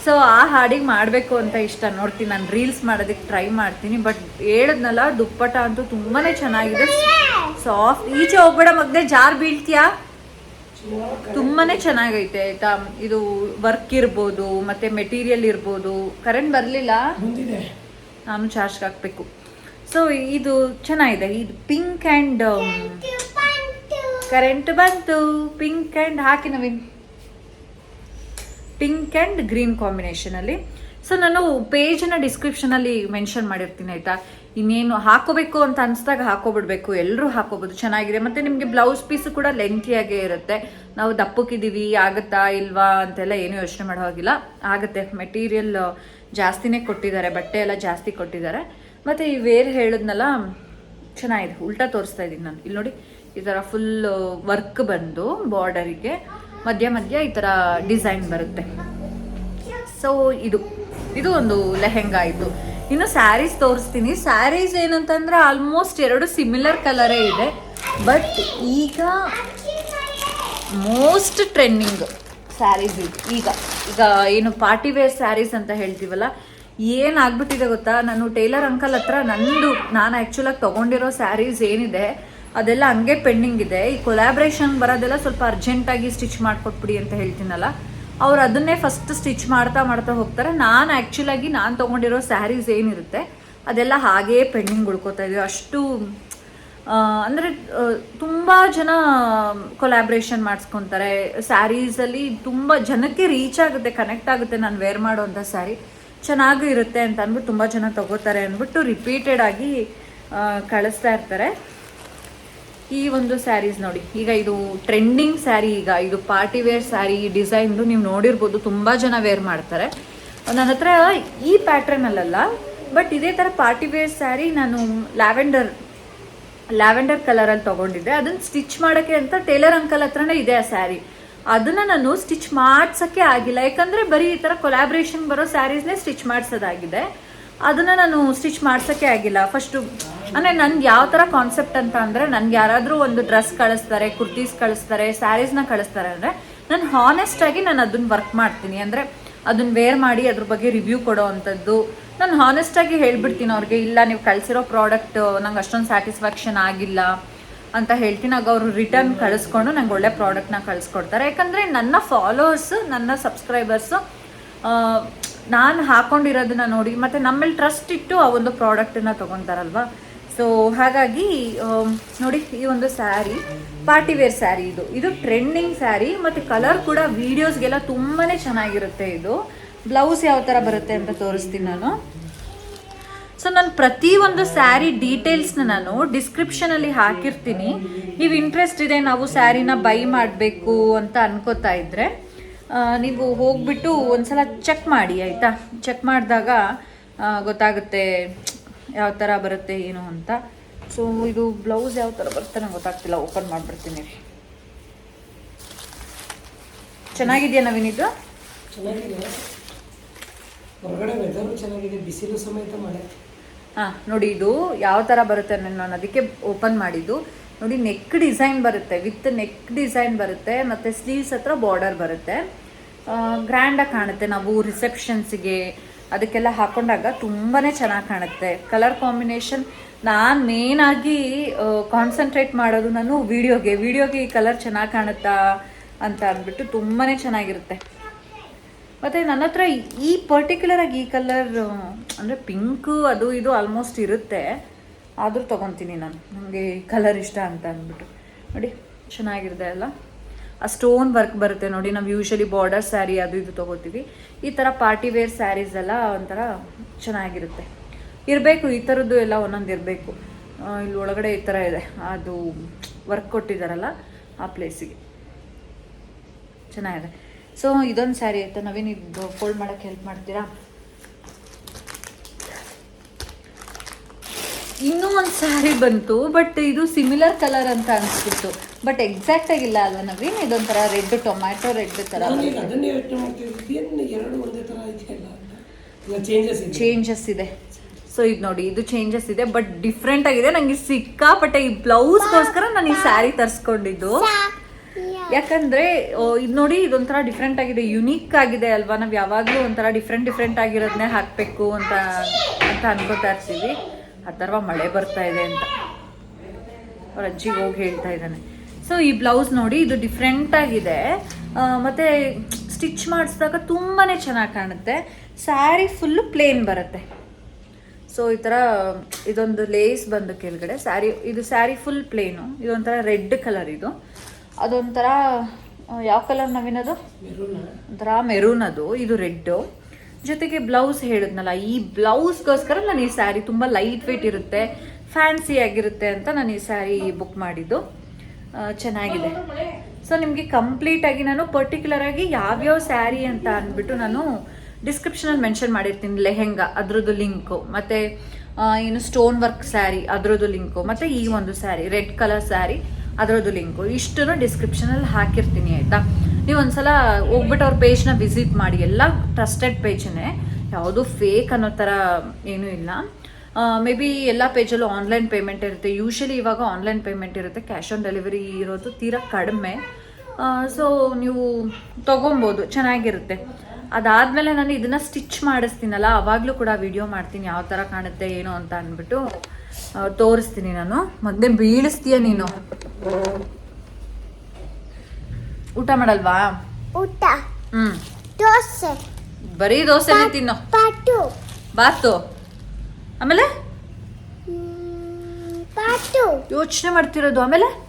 ಸೊ ಆ ಹಾಡಿಗೆ ಮಾಡಬೇಕು ಅಂತ ಇಷ್ಟ. ನೋಡ್ತೀನಿ ನಾನು ರೀಲ್ಸ್ ಮಾಡೋದಕ್ಕೆ ಟ್ರೈ ಮಾಡ್ತೀನಿ ಬಟ್ ಹೇಳಿದ್ನಲ್ಲ ದುಪ್ಪಟ ಅಂತೂ ತುಂಬಾ ಚೆನ್ನಾಗಿದೆ. ಸಾಫ್ಟ್ ಈಚೆ ಹೋಗ್ಬೇಡ ಮಗ್ದೆ ಜಾರ್ ಬೀಳ್ತೀಯಾ? ತುಂಬಾ ಚೆನ್ನಾಗೈತೆ ಆಯ್ತಾ? ಇದು ವರ್ಕ್ ಇರ್ಬೋದು ಮತ್ತೆ ಮೆಟೀರಿಯಲ್ ಇರ್ಬೋದು. ಕರೆಂಟ್ ಬರಲಿಲ್ಲ? ನಾನು ಚಾರ್ಜ್ಗೆ ಹಾಕಬೇಕು. ಸೊ ಇದು ಚೆನ್ನಾಗಿದೆ. ಇದು ಪಿಂಕ್ ಆ್ಯಂಡ್ ಬಂತು. ಕರೆಂಟ್ ಬಂತು. ಪಿಂಕ್ ಆ್ಯಂಡ್ ಹಾಕಿ ನವೀನ್. ಪಿಂಕ್ ಆ್ಯಂಡ್ ಗ್ರೀನ್ ಕಾಂಬಿನೇಷನಲ್ಲಿ ಸೊ ನಾನು ಪೇಜನ್ನ ಡಿಸ್ಕ್ರಿಪ್ಷನಲ್ಲಿ ಮೆನ್ಷನ್ ಮಾಡಿರ್ತೀನಿ, ಆಯಿತಾ? ಇನ್ನೇನು ಹಾಕೋಬೇಕು ಅಂತ ಅನಿಸ್ದಾಗ ಹಾಕೋಬಿಡ್ಬೇಕು. ಎಲ್ಲರೂ ಹಾಕೋಬೋದು, ಚೆನ್ನಾಗಿದೆ. ಮತ್ತು ನಿಮಗೆ ಬ್ಲೌಸ್ ಪೀಸ್ ಕೂಡ ಲೆಂತಿಯಾಗೇ ಇರುತ್ತೆ. ನಾವು ದಪ್ಪಕ್ಕಿದ್ದೀವಿ, ಆಗುತ್ತಾ ಇಲ್ವಾ ಅಂತೆಲ್ಲ ಏನೂ ಯೋಚನೆ ಮಾಡೋ ಹಾಗಿಲ್ಲ. ಆಗುತ್ತೆ. ಮೆಟೀರಿಯಲ್ ಜಾಸ್ತಿನೇ ಕೊಟ್ಟಿದ್ದಾರೆ, ಬಟ್ಟೆ ಎಲ್ಲ ಜಾಸ್ತಿ ಕೊಟ್ಟಿದ್ದಾರೆ. ಮತ್ತು ಈ ವೇರ್ ಹೇಳಿದ್ನಲ್ಲ, ಚೆನ್ನಾಗಿದೆ. ಉಲ್ಟಾ ತೋರಿಸ್ತಾ ಇದ್ದೀನಿ ನಾನು. ಇಲ್ಲಿ ನೋಡಿ, ಈ ಥರ ಫುಲ್ ವರ್ಕ್ ಬಂದು ಬಾರ್ಡರಿಗೆ ಮಧ್ಯ ಮಧ್ಯ ಈ ಥರ ಡಿಸೈನ್ ಬರುತ್ತೆ. ಸೊ ಇದು. ಇದು ಒಂದು ಲೆಹೆಂಗಾ ಆಯಿತು ಇನ್ನು ಸ್ಯಾರೀಸ್ ತೋರಿಸ್ತೀನಿ. ಸ್ಯಾರೀಸ್ ಏನಂತಂದ್ರೆ ಆಲ್ಮೋಸ್ಟ್ ಎರಡು ಸಿಮಿಲರ್ ಕಲರೇ ಇದೆ. ಬಟ್ ಈಗ ಮೋಸ್ಟ್ ಟ್ರೆಂಡಿಂಗ್ ಸ್ಯಾರೀಸ್ ಇದು. ಈಗ ಈಗ ಏನು ಪಾರ್ಟಿ ವೇರ್ ಸ್ಯಾರೀಸ್ ಅಂತ ಹೇಳ್ತೀವಲ್ಲ ಏನಾಗ್ಬಿಟ್ಟಿದೆ ಗೊತ್ತಾ? ನಾನು ಟೈಲರ್ ಅಂಕಲ್ ಹತ್ರ ನಂದು, ನಾನು ಆ್ಯಕ್ಚುಲಾಗಿ ತೊಗೊಂಡಿರೋ ಸ್ಯಾರೀಸ್ ಏನಿದೆ ಅದೆಲ್ಲ ಹಂಗೆ ಪೆಂಡಿಂಗ್ ಇದೆ. ಈ ಕೊಲಾಬ್ರೇಷನ್ ಬರೋದೆಲ್ಲ ಸ್ವಲ್ಪ ಅರ್ಜೆಂಟಾಗಿ ಸ್ಟಿಚ್ ಮಾಡಿಕೊಟ್ಬಿಡಿ ಅಂತ ಹೇಳ್ತೀನಲ್ಲ. ಅವ್ರು ಅದನ್ನೇ ಫಸ್ಟ್ ಸ್ಟಿಚ್ ಮಾಡ್ತಾ ಮಾಡ್ತಾ ಹೋಗ್ತಾರೆ. ನಾನು ಆ್ಯಕ್ಚುಲಾಗಿ ನಾನು ತೊಗೊಂಡಿರೋ ಸ್ಯಾರೀಸ್ ಏನಿರುತ್ತೆ, ಅದೆಲ್ಲ ಹಾಗೇ ಪೆಂಡಿಂಗ್ ಉಳ್ಕೋತಾ ಇದೀವಿ. ಅಷ್ಟು ಅಂದರೆ ತುಂಬಾ ಜನ ಕೊಲಾಬ್ರೇಷನ್ ಮಾಡಿಸ್ಕೊತಾರೆ. ಸ್ಯಾರೀಸಲ್ಲಿ ತುಂಬಾ ಜನಕ್ಕೆ ರೀಚ್ ಆಗುತ್ತೆ ಕನೆಕ್ಟ್ ಆಗುತ್ತೆ ನಾನು ವೇರ್ ಮಾಡುವಂಥ ಸ್ಯಾರಿ ಚೆನ್ನಾಗೂ ಇರುತ್ತೆ ಅಂತ ಅಂದ್ಬಿಟ್ಟು ತುಂಬಾ ಜನ ತಗೋತಾರೆ ಅಂದ್ಬಿಟ್ಟು ರಿಪೀಟೆಡ್ ಆಗಿ ಕಳಿಸ್ತಾ ಇರ್ತಾರೆ. ಈ ಒಂದು ಸ್ಯಾರೀಸ್ ನೋಡಿ. ಈಗ ಇದು ಟ್ರೆಂಡಿಂಗ್ ಸ್ಯಾರಿ ಈಗ ಇದು ಪಾರ್ಟಿ ವೇರ್ ಸ್ಯಾರಿ ಡಿಸೈನ್ದು ನೀವು ನೋಡಿರ್ಬೋದು, ತುಂಬ ಜನ ವೇರ್ ಮಾಡ್ತಾರೆ. ನನ್ನ ಹತ್ರ ಈ ಪ್ಯಾಟ್ರನ್ ಅಲ್ಲಲ್ಲ ಬಟ್ ಇದೇ ಥರ ಪಾರ್ಟಿ ವೇರ್ ಸ್ಯಾರಿ ನಾನು ಲ್ಯಾವೆಂಡರ್ ಲ್ಯಾವೆಂಡರ್ ಕಲರಲ್ಲಿ ತಗೊಂಡಿದ್ದೆ. ಅದನ್ನ ಸ್ಟಿಚ್ ಮಾಡೋಕ್ಕೆ ಅಂತ ಟೇಲರ್ ಅಂಕಲ್ ಹತ್ರನೇ ಇದೆ ಆ ಸ್ಯಾರಿ ಅದನ್ನ ನಾನು ಸ್ಟಿಚ್ ಮಾಡ್ಸೋಕ್ಕೆ ಆಗಿಲ್ಲ. ಯಾಕಂದರೆ ಬರೀ ಈ ಥರ ಕೊಲಾಬ್ರೇಷನ್ ಬರೋ ಸ್ಯಾರೀಸ್ನೇ ಸ್ಟಿಚ್ ಮಾಡಿಸೋದಾಗಿದೆ. ಅದನ್ನ ನಾನು ಸ್ಟಿಚ್ ಮಾಡ್ಸೋಕ್ಕೆ ಆಗಿಲ್ಲ. ಫಸ್ಟು ಅಂದರೆ ನನ್ಗೆ ಯಾವ ಥರ ಕಾನ್ಸೆಪ್ಟ್ ಅಂತ ಅಂದರೆ ನನ್ಗೆ ಯಾರಾದರೂ ಒಂದು ಡ್ರೆಸ್ ಕಳಿಸ್ತಾರೆ ಕುರ್ತೀಸ್ ಕಳಿಸ್ತಾರೆ ಸ್ಯಾರೀಸ್ನ ಕಳಿಸ್ತಾರೆ ಅಂದರೆ ನಾನು ಹಾನೆಸ್ಟಾಗಿ ನಾನು ಅದನ್ನ ವರ್ಕ್ ಮಾಡ್ತೀನಿ. ಅಂದರೆ ಅದನ್ನ ವೇರ್ ಮಾಡಿ ಅದ್ರ ಬಗ್ಗೆ ರಿವ್ಯೂ ಕೊಡೋ ಅಂಥದ್ದು. ನಾನು ಹಾನೆಸ್ಟಾಗಿ ಹೇಳ್ಬಿಡ್ತೀನಿ ಅವ್ರಿಗೆ, ಇಲ್ಲ ನೀವು ಕಳಿಸಿರೋ ಪ್ರಾಡಕ್ಟ್ ನಂಗೆ ಅಷ್ಟೊಂದು ಸ್ಯಾಟಿಸ್ಫ್ಯಾಕ್ಷನ್ ಆಗಿಲ್ಲ ಅಂತ ಹೇಳ್ತೀನಿ. ಆಗ ಅವರು ರಿಟರ್ನ್ ಕಳಿಸ್ಕೊಂಡು ನಂಗೆ ಒಳ್ಳೆ ಪ್ರಾಡಕ್ಟ್ನ ಕಳಿಸ್ಕೊಡ್ತಾರೆ. ಯಾಕಂದರೆ ನನ್ನ ಫಾಲೋವರ್ಸ್ ನನ್ನ ಸಬ್ಸ್ಕ್ರೈಬರ್ಸು ನಾನು ಹಾಕೊಂಡಿರೋದನ್ನ ನೋಡಿ, ಮತ್ತು ನಮ್ಮಲ್ಲಿ ಟ್ರಸ್ಟ್ ಇಟ್ಟು ಆ ಒಂದು ಪ್ರಾಡಕ್ಟನ್ನ ತೊಗೊತಾರಲ್ವಾ? ಸೊ ಹಾಗಾಗಿ ನೋಡಿ ಈ ಒಂದು ಸ್ಯಾರಿ ಪಾರ್ಟಿ ವೇರ್ ಸ್ಯಾರಿ ಇದು. ಇದು ಟ್ರೆಂಡಿಂಗ್ ಸ್ಯಾರಿ ಮತ್ತು ಕಲರ್ ಕೂಡ ವೀಡಿಯೋಸ್ಗೆಲ್ಲ ತುಂಬಾ ಚೆನ್ನಾಗಿರುತ್ತೆ ಇದು. ಬ್ಲೌಸ್ ಯಾವ ಥರ ಬರುತ್ತೆ ಅಂತ ತೋರಿಸ್ತೀನಿ ನಾನು. ಸೊ ನಾನು ಒಂದು ಸ್ಯಾರಿ ಡೀಟೇಲ್ಸ್ನ ನಾನು ಡಿಸ್ಕ್ರಿಪ್ಷನಲ್ಲಿ ಹಾಕಿರ್ತೀನಿ. ನೀವು ಇಂಟ್ರೆಸ್ಟ್ ಇದೆ ನಾವು ಸ್ಯಾರಿನ ಬೈ ಮಾಡಬೇಕು ಅಂತ ಅನ್ಕೋತಾ ಇದ್ರೆ ನೀವು ಹೋಗ್ಬಿಟ್ಟು ಒಂದ್ಸಲ ಚೆಕ್ ಮಾಡಿ ಆಯ್ತಾ? ಚೆಕ್ ಮಾಡಿದಾಗ ಗೊತ್ತಾಗುತ್ತೆ ಯಾವ ಥರ ಬರುತ್ತೆ ಏನು ಅಂತ. ಸೊ ಇದು ಬ್ಲೌಸ್ ಯಾವ ಥರ ಬರುತ್ತೆ ನಂಗೆ ಗೊತ್ತಾಗ್ತಿಲ್ಲ. ಓಪನ್ ಮಾಡಿಬಿಡ್ತೀನಿ. ಚೆನ್ನಾಗಿದೆಯಾ ನವೀನ್ ಇದು? ಚೆನ್ನಾಗಿದೆ. ಹೊರಗಡೆ ವೆದರು ಚೆನ್ನಾಗಿದೆ. ಬಿಸಿಲು ಸಮೇತ ಮಳೆ. ಹಾ ನೋಡಿ ಇದು ಯಾವ ಥರ ಬರುತ್ತೆ ನಾನು ಅದಕ್ಕೆ ಓಪನ್ ಮಾಡಿದ್ದು. ನೋಡಿ ನೆಕ್ ಡಿಸೈನ್ ಬರುತ್ತೆ. ವಿತ್ ನೆಕ್ ಡಿಸೈನ್ ಬರುತ್ತೆ. ಮತ್ತು ಸ್ಲೀವ್ಸ್ ಹತ್ರ ಬಾರ್ಡರ್ ಬರುತ್ತೆ. ಗ್ರ್ಯಾಂಡಾಗಿ ಕಾಣುತ್ತೆ. ನಾವು ರಿಸೆಪ್ಷನ್ಸಿಗೆ ಅದಕ್ಕೆಲ್ಲ ಹಾಕೊಂಡಾಗ ತುಂಬಾ ಚೆನ್ನಾಗಿ ಕಾಣುತ್ತೆ. ಕಲರ್ ಕಾಂಬಿನೇಷನ್ ನಾನು ಆಗಿ ಕಾನ್ಸಂಟ್ರೇಟ್ ಮಾಡೋದು ನಾನು ವಿಡಿಯೋಗೆ ವಿಡಿಯೋಗೆ ಈ ಕಲರ್ ಚೆನ್ನಾಗಿ ಕಾಣುತ್ತಾ ಅಂತ ಅಂದ್ಬಿಟ್ಟು ತುಂಬಾ ಚೆನ್ನಾಗಿರುತ್ತೆ. ಮತ್ತು ನನ್ನ ಹತ್ರ ಈ ಪರ್ಟಿಕ್ಯುಲರ್ ಆಗಿ ಈ ಕಲರ್ ಅಂದರೆ ಪಿಂಕು ಅದು ಇದು ಆಲ್ಮೋಸ್ಟ್ ಇರುತ್ತೆ. ಆದರೂ ತೊಗೊತೀನಿ ನಾನು. ನನಗೆ ಕಲರ್ ಇಷ್ಟ ಅಂತ ಅಂದ್ಬಿಟ್ಟು. ನೋಡಿ, ಚೆನ್ನಾಗಿರುತ್ತೆ ಅಲ್ಲ? ಆ ಸ್ಟೋನ್ ವರ್ಕ್ ಬರುತ್ತೆ ನೋಡಿ, ನಾವು ಯೂಶಲಿ ಬಾರ್ಡರ್ ಸ್ಯಾರಿ ಅದು ಇದು ತೊಗೋತೀವಿ. ಈ ಥರ ಪಾರ್ಟಿ ವೇರ್ ಸ್ಯಾರೀಸ್ ಎಲ್ಲ ಒಂಥರ ಚೆನ್ನಾಗಿರುತ್ತೆ. ಇರಬೇಕು, ಈ ಥರದ್ದು ಎಲ್ಲ ಒಂದೊಂದು ಇರಬೇಕು. ಇಲ್ಲಿ ಒಳಗಡೆ ಈ ಥರ ಇದೆ. ಅದು ವರ್ಕ್ ಕೊಟ್ಟಿದ್ದಾರಲ್ಲ ಆ ಪ್ಲೇಸಿಗೆ ಚೆನ್ನಾಗಿದೆ. ಸೊ ಇದೊಂದು ಸ್ಯಾರಿ ಆಯಿತಾ? ನವೀನ್, ಇದು ಫೋಲ್ಡ್ ಮಾಡೋಕ್ಕೆ ಹೆಲ್ಪ್ ಮಾಡ್ತೀರಾ? ಇನ್ನೂ ಒಂದು ಸ್ಯಾರಿ ಬಂತು ಬಟ್ ಇದು ಸಿಮಿಲರ್ ಕಲರ್ ಅಂತ ಅನಿಸ್ಬಿಟ್ಟು ಬಟ್ ಎಕ್ಸಾಕ್ಟ್ ಆಗಿಲ್ಲ ಅಲ್ವಾ ನವೀನ್? ಇದೊಂಥರ ರೆಡ್ ಟೊಮ್ಯಾಟೊ ರೆಡ್ ಥರ ಚೇಂಜಸ್ ಇದೆ ಸೊ ಇದು. ನೋಡಿ ಇದು ಚೇಂಜಸ್ ಇದೆ ಬಟ್ ಡಿಫ್ರೆಂಟ್ ಆಗಿದೆ. ನಂಗೆ ಸಿಕ್ಕಾಪಟ್ಟೆ ಈ ಬ್ಲೌಸ್ಗೋಸ್ಕರ ನಾನು ಈ ಸ್ಯಾರಿ ತರಿಸ್ಕೊಂಡಿದ್ದು. ಯಾಕಂದ್ರೆ ಇದು ನೋಡಿ ಇದೊಂಥರ ಡಿಫ್ರೆಂಟ್ ಆಗಿದೆ. ಯುನೀಕ್ ಆಗಿದೆ ಅಲ್ವಾ? ನಾವು ಯಾವಾಗಲೂ ಒಂಥರ ಡಿಫ್ರೆಂಟ್ ಡಿಫ್ರೆಂಟ್ ಆಗಿರೋದನ್ನೇ ಹಾಕಬೇಕು ಅಂತ ಅಂತ ಅನ್ಕೋತಾ ಇರ್ತೀವಿ. ಅಥರ್ವ ಮಳೆ ಬರ್ತಾ ಇದೆ ಅಂತ. ಅವ್ರ ಅಜ್ಜಿಗೆ ಹೋಗಿ ಹೇಳ್ತಾ ಇದ್ದಾನೆ. ಸೊ ಈ ಬ್ಲೌಸ್ ನೋಡಿ ಇದು ಡಿಫ್ರೆಂಟ್ ಆಗಿದೆ. ಮತ್ತೆ ಸ್ಟಿಚ್ ಮಾಡಿಸಿದಾಗ ತುಂಬಾ ಚೆನ್ನಾಗಿ ಕಾಣುತ್ತೆ. ಸ್ಯಾರಿ ಫುಲ್ಲು ಪ್ಲೇನ್ ಬರುತ್ತೆ. ಸೊ ಈ ಥರ ಇದೊಂದು ಲೇಸ್ ಬಂದು ಕೆಳಗಡೆ. ಸ್ಯಾರಿ ಇದು ಸ್ಯಾರಿ ಫುಲ್ ಪ್ಲೇನು ಇದೊಂಥರ ರೆಡ್ ಕಲರ್ ಇದು. ಅದೊಂಥರ ಯಾವ ಕಲರ್ ನವೀನದು? ಒಂಥರ ಮೆರೂನ್ ಅದು. ಇದು ರೆಡ್ಡು ಜೊತೆಗೆ ಬ್ಲೌಸ್ ಹೇಳಿದ್ನಲ್ಲ, ಈ ಬ್ಲೌಸ್ಗೋಸ್ಕರ ನಾನು ಈ ಸ್ಯಾರಿ ತುಂಬ ಲೈಟ್ ವೆಯ್ಟ್ ಇರುತ್ತೆ ಫ್ಯಾನ್ಸಿ ಆಗಿರುತ್ತೆ ಅಂತ ನಾನು ಈ ಸ್ಯಾರಿ ಬುಕ್ ಮಾಡಿದ್ದು. ಚೆನ್ನಾಗಿದೆ. ಸೊ ನಿಮಗೆ ಕಂಪ್ಲೀಟಾಗಿ ನಾನು ಪರ್ಟಿಕ್ಯುಲರ್ ಆಗಿ ಯಾವ್ಯಾವ ಸ್ಯಾರಿ ಅಂತ ಅಂದ್ಬಿಟ್ಟು ನಾನು ಡಿಸ್ಕ್ರಿಪ್ಷನಲ್ಲಿ ಮೆನ್ಷನ್ ಮಾಡಿರ್ತೀನಿ. ಲೆಹೆಂಗಾ, ಅದ್ರದ್ದು ಲಿಂಕು ಮತ್ತು ಏನು ಸ್ಟೋನ್ ವರ್ಕ್ ಸ್ಯಾರಿ ಅದ್ರದ್ದು ಲಿಂಕು ಮತ್ತು ಈ ಒಂದು ಸ್ಯಾರಿ ರೆಡ್ ಕಲರ್ ಸ್ಯಾರಿ ಅದರದ್ದು ಲಿಂಕು ಇಷ್ಟನ್ನು ಡಿಸ್ಕ್ರಿಪ್ಷನಲ್ಲಿ ಹಾಕಿರ್ತೀನಿ, ಆಯಿತಾ? ನೀವು ಒಂದ್ಸಲ ಹೋಗ್ಬಿಟ್ಟು ಅವ್ರ ಪೇಜ್ನ ವಿಸಿಟ್ ಮಾಡಿ, ಎಲ್ಲ ಟ್ರಸ್ಟೆಡ್ ಪೇಜ್ನೇ ಯಾವುದು ಫೇಕ್ ಅನ್ನೋ ಥರ ಏನೂ ಇಲ್ಲ. ಮೇ ಬಿ ಎಲ್ಲ ಪೇಜಲ್ಲೂ ಆನ್ಲೈನ್ ಪೇಮೆಂಟ್ ಇರುತ್ತೆ. ಯೂಶಲಿ ಇವಾಗ ಆನ್ಲೈನ್ ಪೇಮೆಂಟ್ ಇರುತ್ತೆ. ಕ್ಯಾಶ್ ಆನ್ ಡೆಲಿವರಿ ಇರೋದು ತೀರಾ ಕಡಿಮೆ. ಸೊ ನೀವು ತೊಗೊಬೋದು, ಚೆನ್ನಾಗಿರುತ್ತೆ. ಅದಾದಮೇಲೆ ನಾನು ಇದನ್ನು ಸ್ಟಿಚ್ ಮಾಡಿಸ್ತೀನಲ್ಲ, ಅವಾಗಲೂ ಕೂಡ ವಿಡಿಯೋ ಮಾಡ್ತೀನಿ, ಯಾವ ಥರ ಕಾಣುತ್ತೆ, ಏನು ಅಂತ ಅಂದ್ಬಿಟ್ಟು ತೋರಿಸ್ತೀನಿ ನಾನು. ಮೊದಲೇ ಬೀಳಿಸ್ತೀಯ ನೀನು? ಊಟ ಮಾಡಲ್ವಾ? ಊಟ. ಹ್ಮ್. ದೋಸೆ. ಬರೀ ದೋಸೆ ತಿನ್ನೋ. ಪಾಟು. ಬಾತು. ಆಮೇಲೆ? ಪಾಟು. ಯೋಚನೆ ಮಾಡ್ತಿರೋದು. ಆಮೇಲೆ?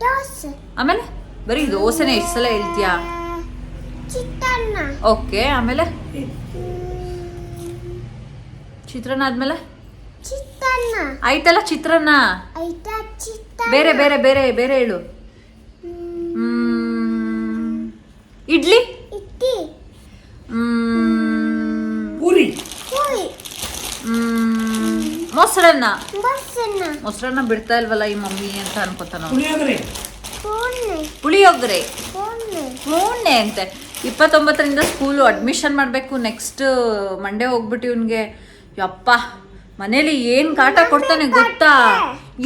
ದೋಸೆ. ಆಮೇಲೆ? ಬರೀ ದೋಸೆನೇ ಎಷ್ಟು ಸಲ ಹೇಳ್ತೀಯಾ? ಚಿತ್ರಾನ್ನ. ಓಕೆ ಆಮೇಲೆ? ಚಿತ್ರಾನ್ನ ಆದ್ಮೇಲೆ? ಚಿತ್ರಾನ್ನ. ಆಯ್ತಲ್ಲ ಚಿತ್ರಾನ್ನ? ಆಯ್ತಾ ಚಿತ್ರಾನ್ನ ಬೇರೆ ಬೇರೆ ಬೇರೆ ಬೇರೆ ಹೇಳು. ಇಡ್ಲಿ. ಪೂರಿ. ಪುರಿ. ಮೊಸರನ್ನ? ಮೊಸರನ್ನ. ಮೊಸರನ್ನ ಬಿಡ್ತಾ ಇಲ್ವಲ್ಲ ಈ ಮಮ್ಮಿ ಅಂತ ಅನ್ಕೋತಾನ ಪುಳಿಯೋಗರೆ. ಪೂರ್ಣೆ. ಅಂತೆ. ಇಪ್ಪತ್ತೊಂಬತ್ತರಿಂದ ಸ್ಕೂಲು ಅಡ್ಮಿಷನ್ ಮಾಡಬೇಕು. ನೆಕ್ಸ್ಟ್ ಮಂಡೇ ಹೋಗ್ಬಿಟ್ಟು ಇವನಿಗೆ ಯಪ್ಪ ಮನೇಲಿ ಏನು ಕಾಟ ಕೊಡ್ತಾನೆ ಗೊತ್ತಾ?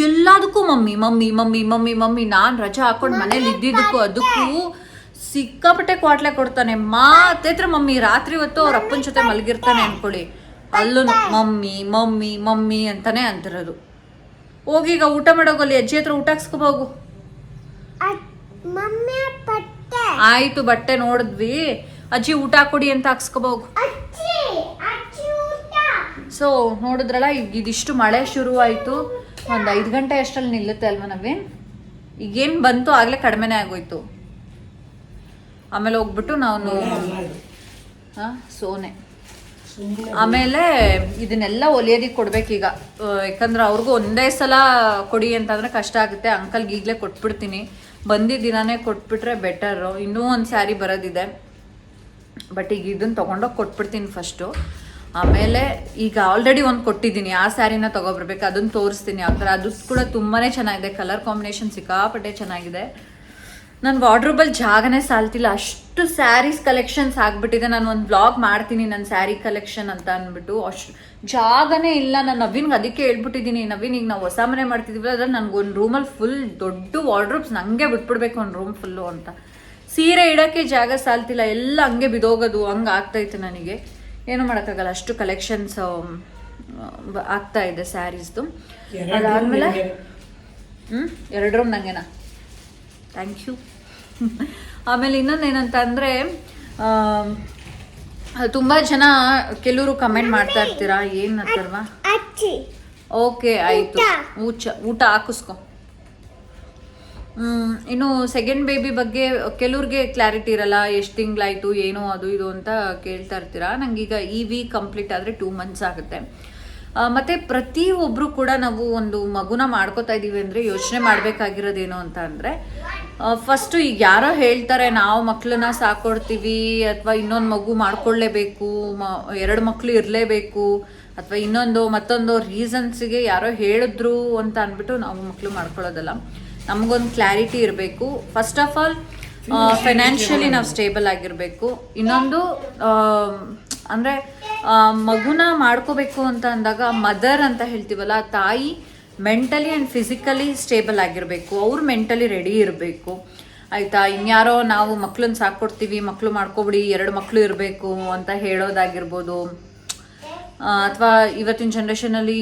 ಎಲ್ಲದಕ್ಕೂ mummy mummy mummy mummy mummy ನಾನು ರಜಾ ಹಾಕೊಂಡು ಮನೇಲಿ ಇದ್ದಿದ್ದಕ್ಕೂ ಅದಕ್ಕೂ ಸಿಕ್ಕಾಪಟ್ಟೆ ಕ್ವಾಟ್ಲೆ ಕೊಡ್ತಾನೆ. ಮಾತೇತ್ರ ಮಮ್ಮಿ ರಾತ್ರಿ ಹೊತ್ತು ಅವ್ರ ಅಪ್ಪನ ಜೊತೆ ಮಲಗಿರ್ತಾನೆ ಅನ್ಕೊಳ್ಳಿ ಅಲ್ಲೂ ಮಮ್ಮಿ ಮಮ್ಮಿ ಮಮ್ಮಿ ಅಂತಾನೆ ಅಂತಿರೋದು. ಹೋಗೀಗ ಊಟ ಮಾಡೋಗಲ್ಲಿ ಅಜ್ಜಿ ಹತ್ರ ಊಟ ಹಾಕ್ಸ್ಕೋಬೋಗು ಆಯ್ತು ಬಟ್ಟೆ ನೋಡಿದ್ವಿ. ಅಜ್ಜಿ ಊಟ ಕೊಡಿ ಅಂತ ಹಾಕ್ಸ್ಕೋಬೋಗು ಸೊ ನೋಡಿದ್ರಲ್ಲ ಈಗ ಇದಿಷ್ಟು ಮಳೆ ಶುರುವಾಯಿತು. ಒಂದು ಐದು ಗಂಟೆ ಅಷ್ಟರಲ್ಲಿ ನಿಲ್ಲುತ್ತೆ ಅಲ್ವಾ ನವೀನ್ ಈಗೇನು ಬಂತು ಆಗಲೇ ಕಡಿಮೆನೇ ಆಗೋಯ್ತು. ಆಮೇಲೆ ಹೋಗ್ಬಿಟ್ಟು ನಾನು ಅಲ್ಲ ಹಾ, ಸೋನೆ. ಆಮೇಲೆ ಇದನ್ನೆಲ್ಲ ಒಲಿಯೋದಿಗೆ ಕೊಡ್ಬೇಕೀಗ. ಈಗ ಯಾಕಂದ್ರೆ ಅವ್ರಿಗೂ ಒಂದೇ ಸಲ ಕೊಡಿ ಅಂತಂದ್ರೆ ಕಷ್ಟ ಆಗುತ್ತೆ. ಅಂಕಲ್ಗೆ ಈಗಲೇ ಕೊಟ್ಬಿಡ್ತೀನಿ. ಬಂದಿದ್ದ ದಿನಾನೇ ಕೊಟ್ಬಿಟ್ರೆ ಬೆಟರು. ಇನ್ನೂ ಒಂದು ಸ್ಯಾರಿ ಬರೋದಿದೆ. ಬಟ್ ಈಗ ಇದನ್ನ ತೊಗೊಂಡೋಗಿ ಕೊಟ್ಬಿಡ್ತೀನಿ ಫಸ್ಟು ಆಮೇಲೆ ಈಗ ಆಲ್ರೆಡಿ ಒಂದು ಕೊಟ್ಟಿದ್ದೀನಿ. ಆ ಸ್ಯಾರಿನ ತೊಗೊಬರ್ಬೇಕು. ಅದನ್ನು ತೋರಿಸ್ತೀನಿ. ಯಾವ ಥರ. ಅದು ಕೂಡ ತುಂಬಾ ಚೆನ್ನಾಗಿದೆ. ಕಲರ್ ಕಾಂಬಿನೇಷನ್ ಸಿಕ್ಕಾಪಟ್ಟೆ ಚೆನ್ನಾಗಿದೆ. ನನ್ನ ವಾರ್ಡ್ರೋಬಲ್ ಜಾಗನೇ ಸಾಲ್ತಿಲ್ಲ. ಅಷ್ಟು ಸ್ಯಾರೀಸ್ ಕಲೆಕ್ಷನ್ಸ್ ಆಗಿಬಿಟ್ಟಿದೆ. ನಾನು ಒಂದು ಬ್ಲಾಗ್ ಮಾಡ್ತೀನಿ ನನ್ನ ಸ್ಯಾರಿ ಕಲೆಕ್ಷನ್ ಅಂತ ಅಂದ್ಬಿಟ್ಟು ಅಷ್ಟು ಜಾಗನೇ ಇಲ್ಲ. ನಾನು ನವೀನ್ಗೆ ಅದಕ್ಕೆ ಹೇಳ್ಬಿಟ್ಟಿದ್ದೀನಿ. ನವೀನ್, ಈಗ ನಾವು ಹೊಸ ಮನೆ ಮಾಡ್ತಿದ್ವಿ ಅದ್ರಲ್ಲಿ ನನಗೆ ಒಂದು ರೂಮಲ್ಲಿ ಫುಲ್ ದೊಡ್ಡ ವಾರ್ಡ್ರೋಬ್ಸ್ ನನಗೆ ಬಿಟ್ಬಿಡ್ಬೇಕು ಒಂದು ರೂಮ್ ಫುಲ್ಲು ಅಂತ. ಸೀರೆ ಇಡೋಕ್ಕೆ ಜಾಗ ಸಾಲ್ತಿಲ್ಲ. ಎಲ್ಲ ಹಂಗೆ ಬಿದೋಗೋದು. ಹಂಗೆ ಆಗ್ತೈತೆ ನನಗೆ. ಏನು ಮಾಡೋಕ್ಕಾಗಲ್ಲ ಅಷ್ಟು ಕಲೆಕ್ಷನ್ಸ್ ಆಗ್ತಾ ಇದೆ ಸ್ಯಾರೀಸ್ದು. ಅದಾದ್ಮೇಲೆ ಹ್ಞೂ ಎರಡು ರೂಮ್ ನಂಗೆನಾ? ಥ್ಯಾಂಕ್ ಯು ಆಮೇಲೆ ಇನ್ನೊಂದು ಏನಂತ ಅಂದರೆ ತುಂಬ ಜನ ಕೆಲವರು ಕಮೆಂಟ್ ಮಾಡ್ತಾ ಇರ್ತೀರಾ? ಏನು ಅಂತಲ್ವಾ ಅಜ್ಜಿ ಓಕೆ ಆಯಿತು. ಊಟ. ಊಟ ಊಟ ಹಾಕಿಸ್ಕೊ. ಇನ್ನು ಸೆಕೆಂಡ್ ಬೇಬಿ ಬಗ್ಗೆ ಕೆಲವ್ರಿಗೆ ಕ್ಲಾರಿಟಿ ಇರಲ್ಲ, ಎಷ್ಟು ತಿಂಗಳಾಯಿತು, ಏನು ಅದು ಇದು ಅಂತ ಕೇಳ್ತಾ ಇರ್ತೀರಾ? ನಂಗೀಗ ಈ ವೀಕ್ ಕಂಪ್ಲೀಟ್ ಆದರೆ ಟೂ ಮಂತ್ಸ್ ಆಗುತ್ತೆ. ಮತ್ತೆ ಪ್ರತಿ ಒಬ್ರು ಕೂಡ ನಾವು ಒಂದು ಮಗುನ ಮಾಡ್ಕೋತಾ ಇದೀವಿ ಅಂದರೆ ಯೋಚನೆ ಮಾಡಬೇಕಾಗಿರೋದೇನು ಅಂತ ಅಂದರೆ ಫಸ್ಟು ಈಗ ಯಾರೋ ಹೇಳ್ತಾರೆ, ನಾವು ಮಕ್ಕಳನ್ನ ಸಾಕೊಡ್ತೀವಿ, ಅಥವಾ ಇನ್ನೊಂದು ಮಗು ಮಾಡ್ಕೊಳ್ಳೇಬೇಕು ಎರಡು ಮಕ್ಕಳು ಇರಲೇಬೇಕು, ಅಥವಾ ಇನ್ನೊಂದು ಮತ್ತೊಂದು ರೀಸನ್ಸ್ಗೆ ಯಾರೋ ಹೇಳಿದ್ರು ಅಂತ ಅಂದ್ಬಿಟ್ಟು ನಾವು ಮಕ್ಕಳು ಮಾಡ್ಕೊಳ್ಳೋದಲ್ಲ. ನಮಗೊಂದು ಕ್ಲಾರಿಟಿ ಇರಬೇಕು. ಫಸ್ಟ್ ಆಫ್ ಆಲ್ ಫೈನಾನ್ಷಿಯಲಿ ನಾವು ಸ್ಟೇಬಲ್ ಆಗಿರಬೇಕು. ಇನ್ನೊಂದು ಅಂದರೆ ಮಗುನ ಮಾಡ್ಕೋಬೇಕು ಅಂತ ಅಂದಾಗ ಮದರ್ ಅಂತ ಹೇಳ್ತೀವಲ್ಲ ತಾಯಿ ಮೆಂಟಲಿ ಆ್ಯಂಡ್ ಫಿಸಿಕಲಿ ಸ್ಟೇಬಲ್ ಆಗಿರಬೇಕು. ಅವ್ರು ಮೆಂಟಲಿ ರೆಡಿ ಇರಬೇಕು. ಆಯಿತಾ? ಇನ್ಯಾರೋ ನಾವು ಮಕ್ಳನ್ನ ಸಾಕೊಡ್ತೀವಿ ಮಕ್ಕಳು ಮಾಡ್ಕೊಬಿಡಿ ಎರಡು ಮಕ್ಕಳು ಇರಬೇಕು ಅಂತ ಹೇಳೋದಾಗಿರ್ಬೋದು. ಅಥವಾ ಇವತ್ತಿನ ಜನ್ರೇಷನಲ್ಲಿ